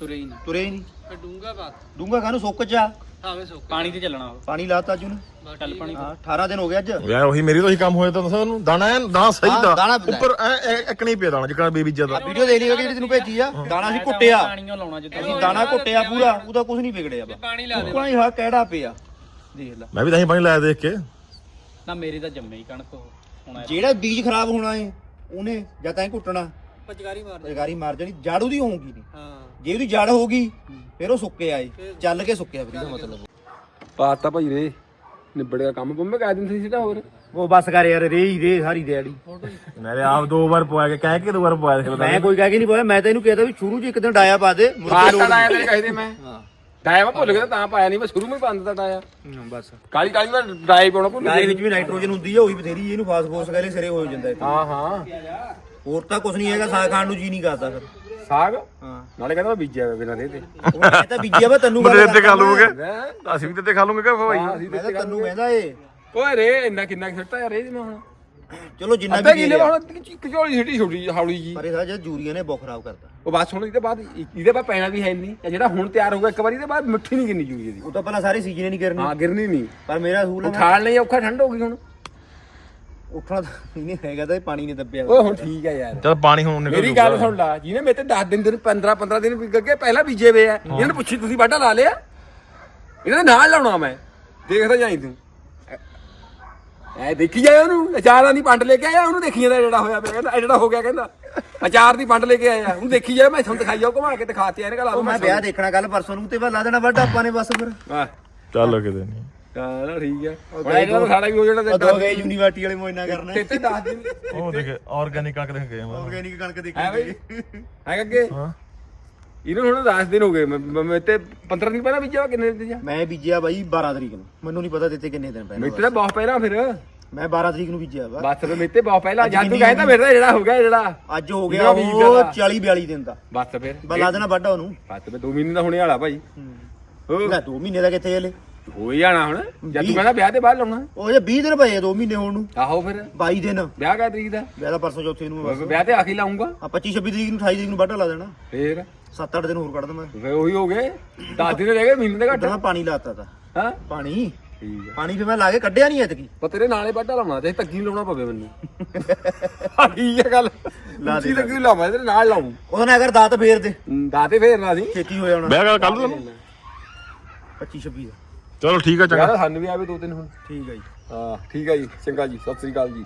[SPEAKER 3] ਤੁਰੇ ਹੀ ਨਾ
[SPEAKER 4] ਤੁਰੇ ਹੀ ਨਹੀਂ।
[SPEAKER 3] ਤੇ ਡੂੰਗਾ ਬਾਤ।
[SPEAKER 4] ਡੂੰਗਾ ਕਾਹਨੂੰ? ਸੁੱਕ ਚ ਆ?
[SPEAKER 3] ਆਵੇ ਸੁੱਕ ਪਾਣੀ ਤੇ ਚੱਲਣਾ ਉਹ।
[SPEAKER 4] ਪਾਣੀ ਲਾਤਾ ਜੂਨ
[SPEAKER 3] ਚੱਲ ਪਾਣੀ
[SPEAKER 4] ਹਾਂ 18 ਦਿਨ ਹੋ ਗਏ ਅੱਜ।
[SPEAKER 2] ਯਾਰ ਉਹੀ ਮੇਰੀ ਤਾਂ ਹੀ ਕੰਮ ਹੋਇਆ ਤਾਂ ਦੱਸਾਂ ਤੁਹਾਨੂੰ ਦਾਣਾ ਐਨ ਦਾਣਾ ਸਹੀ
[SPEAKER 4] ਹਾਂ,
[SPEAKER 2] ਦਾ ਉੱਪਰ ਐ ਇੱਕ ਨਹੀਂ ਪਿਆ ਦਾਣਾ ਜਿਕਣਾ ਬੇਬੀ ਜ਼ਿਆਦਾ
[SPEAKER 4] ਵੀਡੀਓ ਦੇ ਲਈ ਜਿਹੜੀ ਤੈਨੂੰ ਭੇਜੀ ਆ। ਦਾਣਾ ਅਸੀਂ ਕੁੱਟਿਆ।
[SPEAKER 3] ਪਾਣੀਓ ਲਾਉਣਾ ਜਿੱਦਾਂ।
[SPEAKER 4] ਅਸੀਂ ਦਾਣਾ ਕੁੱਟਿਆ ਪੂਰਾ ਉਹਦਾ ਕੁਝ ਨਹੀਂ ਵਿਗੜਿਆ ਬਾ
[SPEAKER 3] ਪਾਣੀ ਲਾ
[SPEAKER 4] ਉੱਕਣਾ ਹੀ ਹਾਂ ਕਿਹੜਾ ਪਿਆ? ਦੇਖ ਲੈ।
[SPEAKER 2] ਮੈਂ ਵੀ ਤਾਂ ਹੀ ਪਾਣੀ ਲਾਇਆ ਦੇਖ ਕੇ।
[SPEAKER 3] ਨਾ ਮੇਰੀ ਤਾਂ ਜੰਮੇ ਹੀ ਕਣਕ ਉਹ। ਹੁਣ
[SPEAKER 4] ਜਿਹੜਾ ਬੀਜ ਖਰਾਬ ਹੋਣਾ ਏ ਉਹਨੇ ਜਾਂ ਤਾਂ ਹੀ ਕੁੱਟਣਾ।
[SPEAKER 3] ਪਚਕਾਰੀ ਮਾਰ
[SPEAKER 4] ਜਾਣੀ ਜੜ ਉਹਦੀ ਹੋਊਗੀ ਨਹੀਂ
[SPEAKER 3] ਹਾਂ।
[SPEAKER 4] ਜੇ ਉਹਦੀ ਜੜ ਹੋਗੀ ਫਿਰ ਉਹ ਸੁੱਕੇ ਆਏ ਚੱਲ ਕੇ ਸੁੱਕਿਆ ਫਿਰ ਇਹਦਾ ਮਤਲਬ।
[SPEAKER 1] ਪਾਤਾ ਭਾਈ ਰੇ ਨਿਬੜਿਆ ਕੰਮ ਬੰਮੇ ਕਹਿ ਦਿੰਦੇ ਸੀ ਸਿੱਧਾ ਹੋਰ।
[SPEAKER 4] ਉਹ ਬਸ ਕਰ ਯਾਰ ਰੇ ਹੀ ਰੇ ਸਾਰੀ ਦਿਹਾੜੀ।
[SPEAKER 2] ਮੇਰੇ ਆਪ ਦੋ ਵਾਰ ਪਵਾਇਆ ਕੇ ਕਹਿ ਕੇ ਦੋ ਵਾਰ ਪਵਾਇਆ ਸੀ
[SPEAKER 4] ਮੈਂ ਕੋਈ ਕਹਿ ਕੇ ਨਹੀਂ ਬੋਲਿਆ ਮੈਂ ਤਾਂ ਇਹਨੂੰ ਕਿਹਾ ਵੀ ਸ਼ੁਰੂ 'ਚ ਇੱਕ ਦਿਨ ਡਾਇਆ ਪਾ ਦੇ
[SPEAKER 1] ਪਾਤਾ ਲਾਇਆ ਤੇਰੇ ਕਹਦੇ ਮੈਂ।
[SPEAKER 4] ਹਾਂ
[SPEAKER 1] ਡਾਇਆ ਮੈਂ ਭੁੱਲ ਗਿਆ ਤਾਂ ਪਾਇਆ ਨਹੀਂ ਮੈਂ ਸ਼ੁਰੂ ਵਿੱਚ ਬੰਦ ਦਾ ਡਾਇਆ।
[SPEAKER 4] ਹਾਂ, ਬਸ।
[SPEAKER 1] ਕਾਲੀ ਕਾਲੀ ਮੈਂ ਡਾਈ ਪਾਉਣਾ ਭੁੱਲ ਗਿਆ।
[SPEAKER 4] ਵਿੱਚ ਵੀ ਨਾਈਟ੍ਰੋਜਨ ਹੁੰਦੀ ਆ ਉਹੀ ਬਥੇਰੀ ਇਹਨੂੰ ਫਾਸਫੋਰਸ ਕਹਿੰਦੇ ਸਿਰੇ ਹੋ ਜਾਂਦਾ
[SPEAKER 1] ਹਾਂ ਹਾਂ।
[SPEAKER 4] ਹੋਰ ਤਾਂ ਕੁਝ ਨਹੀਂ ਹੈਗਾ ਸਾਗ ਖਾਣ ਨੂੰ ਜੀ ਨਹੀਂ ਕਰਦਾ ਫਿਰ।
[SPEAKER 1] ਸਾਗ।
[SPEAKER 4] ਹਾਂ।
[SPEAKER 1] ਨਾਲੇ ਕਹਿੰਦਾ ਮੈਂ ਬੀਜਿਆ ਹੋਇਆ ਬਿਨਾਂ ਦੇ ਤੇ।
[SPEAKER 4] ਉਹ ਮੈਂ ਤਾਂ ਬੀਜਿਆ ਵਾ ਤੈਨੂੰ
[SPEAKER 2] ਮੈਂ
[SPEAKER 4] ਗੱਲ
[SPEAKER 2] ਤੇ ਖਾ
[SPEAKER 4] ਕਰਦਾ
[SPEAKER 2] ਲੂਗੇ
[SPEAKER 1] ਹੈਂ?
[SPEAKER 2] ਅਸੀਂ ਵੀ ਤੇ ਖਾ ਲੂਗੇ ਕਿ ਭਾਈ।
[SPEAKER 1] ਹਾਂ,
[SPEAKER 4] ਮੈਂ
[SPEAKER 1] ਤੇ
[SPEAKER 4] ਤੈਨੂੰ ਕਹਿੰਦਾ ਏ।
[SPEAKER 1] ਓਏ ਰੇ ਇੰਨਾ ਕਿੰਨਾ ਸਿੱਟਾ ਯਾਰ ਇਹ ਮੈਂ ਹੁਣ।
[SPEAKER 4] ਚਲੋ ਜਿੰਨਾ
[SPEAKER 1] ਅੱਧਾ
[SPEAKER 4] ਵੀ
[SPEAKER 1] ਕਿਲੇ
[SPEAKER 4] ਦੇ
[SPEAKER 1] ਹੁਣ ਇੱਕ ਝੋਲੀ ਸਿੱਟੀ ਛੋਟੀ ਹੌਲੀ ਜੀ
[SPEAKER 4] ਪਰ ਇਹ ਸਾਜਾ ਜੂਰੀਆਂ ਨੇ ਬਹੁਤ ਖਰਾਬ ਕਰਤਾ।
[SPEAKER 1] ਉਹ ਬਸ ਹੁਣ ਇਹਦੇ ਬਾਅਦ ਇਹਦੇ ਬਾਅਦ ਪੈਣਾ ਵੀ ਹੈ ਨਹੀਂ ਇਹ ਜਿਹੜਾ ਹੁਣ ਤਿਆਰ ਹੋਊਗਾ ਇੱਕ ਵਾਰੀ ਇਹਦੇ ਬਾਅਦ ਮਿੱਠੀ ਨਹੀਂ ਕਿੰਨੀ ਜੂਰੀ ਇਹਦੀ।
[SPEAKER 4] ਉਹ ਤਾਂ ਪਹਿਲਾਂ ਸਾਰੇ ਸੀਜ਼ਨ ਨਹੀਂ ਕਰਨੀ
[SPEAKER 1] ਹਾਂ ਗਿਰਨੀ ਨਹੀਂ
[SPEAKER 4] ਪਰ ਮੇਰਾ ਹੈ ਮੈਂ
[SPEAKER 1] ਉਠਾਲ ਨਹੀਂ ਔਖਾ ਠੰਡ ਹੋ ਗਈ ਹੁਣ।
[SPEAKER 4] ਉੱਠਣਾ ਤਾਂ ਹੀ ਨਹੀਂ ਹੈਗਾ ਤਾਂ ਇਹ ਪਾਣੀ ਨਹੀਂ ਦੱਬਿਆ
[SPEAKER 1] ਓਏ ਹੁਣ ਠੀਕ ਹੈ ਯਾਰ।
[SPEAKER 2] ਚਲ ਪਾਣੀ ਹੁਣ ਨਿਕਲ
[SPEAKER 1] ਮੇਰੀ ਗੱਲ ਸੁਣ ਲਾ ਜਿਹਨੇ ਮੇਰੇ ਤੇ 10 ਦਿਨ ਦਿਨ 15 15 ਦਿਨ ਕੇ ਪਹਿਲਾਂ ਬੀਜੇ ਵੇ ਆ। ਇਹਨਾਂ ਨੂੰ ਪੁੱਛੀ ਤੁਸੀਂ ਵਾਢਾ ਲਾ ਲਿਆ? ਇਹਨਾਂ ਦੇ ਨਾਲ ਲਾਉਣਾ ਮੈਂ। ਦੇਖਦਾ ਜਾਈ ਤੂੰ। ਐ ਦੇਖੀ ਜਾਏ ਉਹਨੂੰ ਅਚਾਰਾਂ ਦੀ ਪੰਡ ਲੈ ਕੇ ਆਇਆ ਉਹਨੂੰ ਦੇਖੀ ਜਾਂਦਾ ਜਿਹੜਾ ਹੋਇਆ ਪਿਆ ਕਹਿੰਦਾ ਇਹ ਜਿਹੜਾ ਹੋ ਗਿਆ ਕਹਿੰਦਾ। ਅਚਾਰ ਦੀ ਪੰਡ ਲੈ ਕੇ ਆਇਆ ਉਹਨੂੰ ਦੇਖੀ ਜਾਏ ਮੈਂ ਤੁਹਾਨੂੰ ਦਿਖਾਈ ਜਾਓ ਘੁਮਾ ਕੇ ਦਿਖਾਤੀ ਇਹਨੇ ਕਲਾ
[SPEAKER 4] ਮੈਂ ਵਿਆਹ ਦੇਖਣਾ ਕੱਲ ਪਰਸੋਂ ਨੂੰ ਤੇ ਬਾਅਦ ਲਾ ਦੇਣਾ ਵੱਡਾ ਆਪਾਂ ਨੇ ਬਸ ਫਿਰ।
[SPEAKER 2] ਚੱਲ ਕਿਤੇ ਨਹੀਂ
[SPEAKER 1] ਚਲੋ ਠੀਕ ਹੈ ਹੁਣ ਇਹਦਾ ਤਾਂ ਸਾਡਾ ਵੀ ਹੋ ਜਾਣਾ
[SPEAKER 4] ਉਹ ਦੋ ਗਏ ਯੂਨੀਵਰਸਿਟੀ ਵਾਲੇ ਮੋਇਨਾ ਕਰਨਾ
[SPEAKER 1] ਤੇ ਤੇ 10 ਦਿਨ
[SPEAKER 2] ਉਹ ਦੇਖ ਆਰਗੈਨਿਕ ਕਣਕ ਦੇਖ ਗਏ ਮੈਂ
[SPEAKER 4] ਆਰਗੈਨਿਕ ਕਣਕ
[SPEAKER 1] ਹੈ
[SPEAKER 4] ਦੇਖੀ
[SPEAKER 1] ਬਈ ਹੈ। ਅੱਗੇ?
[SPEAKER 2] ਹਾਂ।
[SPEAKER 1] ਇਹਨੂੰ ਹੁਣ 10 ਦਿਨ ਹੋ ਗਏ ਮੈਂ- ਤੇ 15 ਦਿਨ ਪਹਿਲਾਂ ਬੀਜਿਆ ਕਿੰਨੇ ਦਿਨ ਜਾ
[SPEAKER 4] ਮੈਂ ਬੀਜਿਆ ਬਾਈ 12 ਤਰੀਕ ਨੂੰ। ਮੈਨੂੰ ਨਹੀਂ ਪਤਾ ਦਿੱਤੇ ਕਿੰਨੇ ਦਿਨ ਪਹਿਲਾਂ
[SPEAKER 1] ਮੇਤੇ ਤਾਂ ਬਹੁਤ ਪਹਿਲਾਂ ਫਿਰ।
[SPEAKER 4] ਮੈਂ 12 ਤਰੀਕ ਨੂੰ ਬੀਜਿਆ ਵਾ।
[SPEAKER 1] ਬਸ ਫਿਰ ਮੇਤੇ ਬਹੁਤ ਪਹਿਲਾਂ ਜਦ ਤੂੰ ਕਹਿੰਦਾ ਮੇਰੇ ਤਾਂ ਜਿਹੜਾ ਹੋ ਗਿਆ ਜਿਹੜਾ।
[SPEAKER 4] ਅੱਜ ਹੋ ਗਿਆ ਉਹ
[SPEAKER 1] ਦਾ।
[SPEAKER 4] 40 42 ਦਿਨ ਦਾ।
[SPEAKER 1] ਬਸ ਫਿਰ।
[SPEAKER 4] ਬਸ ਲਾ ਦੇਣਾ ਵੱਡਾ ਉਹਨੂੰ।
[SPEAKER 1] ਬਸ ਫਿਰ 2 ਮਹੀਨੇ ਦਾ ਹੋਣੇ ਵਾਲਾ ਭਾਈ। ਹੋ
[SPEAKER 4] ਲੈ 2 ਮਹੀਨੇ ਦਾ ਕਿੱਥੇ ਹਲੇ?
[SPEAKER 1] ਹੋ ਹੀ ਜਾਣਾ ਹੁਣ। ਜਦ। ਤੂੰ ਕਹਿੰਦਾ ਵਿਆਹ ਤੇ ਬਾਅਦ ਲਾਉਣਾ।
[SPEAKER 4] ਉਹ ਜੇ 20 ਦਿਨ ਪਏ 2 ਮਹੀਨੇ ਹੋਣ ਨੂੰ।
[SPEAKER 1] ਆਹੋ ਫਿਰ।
[SPEAKER 4] 22 ਦਿਨ।
[SPEAKER 1] ਵਿਆਹ ਕਾ ਤਰੀਕ ਦਾ?
[SPEAKER 4] ਵਿਆਹ ਦਾ ਪਰਸੋਂ ਚੌਥੇ ਨੂੰ ਬਸ
[SPEAKER 1] ਵਿਆਹ ਤੇ ਆਖੀ ਲਾਉਂਗਾ।
[SPEAKER 4] ਆ 25 26 ਤਰੀਕ ਨੂੰ 28 ਤਰੀਕ ਨੂੰ ਵੱਡਾ ਲਾ ਦੇਣਾ।
[SPEAKER 1] ਫੇਰ?
[SPEAKER 4] 7-8 ਦਿਨ ਹੋਰ ਕੱਢ ਦਵਾਂ
[SPEAKER 1] ਫਿਰ ਉਹੀ ਹੋ ਗਏ। 10 ਦਿਨ ਰਹਿ ਗਏ ਮਹੀਨੇ ਦੇ ਘੱਟ।
[SPEAKER 4] ਮੈਂ ਪਾਣੀ ਲਾਤਾ ਤਾ।
[SPEAKER 1] ਹਾਂ?
[SPEAKER 4] ਪਾਣੀ।
[SPEAKER 1] ਠੀਕ ਹੈ
[SPEAKER 4] ਪਾਣੀ ਫਿਰ ਮੈਂ ਲਾ ਕੇ ਕੱਢਿਆ ਨਹੀਂ ਐਤਕੀ।
[SPEAKER 1] ਪਰ ਤੇਰੇ ਨਾਲੇ ਵੱਡਾ ਲਾਉਣਾ ਤੇ ਤੱਗੀ ਲਾਉਣਾ ਪਵੇ ਮੈਨੂੰ। ਆ ਠੀਕ ਹੈ ਗੱਲ?
[SPEAKER 4] ਲਾ ਦੇ,
[SPEAKER 1] ਉੱਚੀ ਤੱਗੀ ਲਾਵਾਂ ਤੇਰੇ ਨਾਲ ਲਾਉਂ।
[SPEAKER 4] ਉਹਦਾ ਨਾ ਅਗਰ ਦਾਤ ਫੇਰ ਦੇ।
[SPEAKER 1] ਦਾਤੇ ਫੇਰਨਾ ਸੀ।
[SPEAKER 4] ਛੇਤੀ ਹੋ ਜਾਣਾ।
[SPEAKER 2] ਵਿਆਹ ਕੱਲ ਤੁਹਾਨੂੰ
[SPEAKER 4] 25 26 ਦਾ।
[SPEAKER 2] ਚਲੋ ਠੀਕ ਆ ਚੰਗਾ।
[SPEAKER 1] ਯਾਰ ਸਾਨੂੰ ਵੀ ਆਵੇ ਦੋ ਦਿਨ ਹੁਣ।
[SPEAKER 4] ਠੀਕ ਹੈ ਜੀ।
[SPEAKER 1] ਹਾਂ ਠੀਕ ਹੈ ਜੀ ਚੰਗਾ ਜੀ ਸਤਿ ਸ੍ਰੀ ਅਕਾਲ ਜੀ।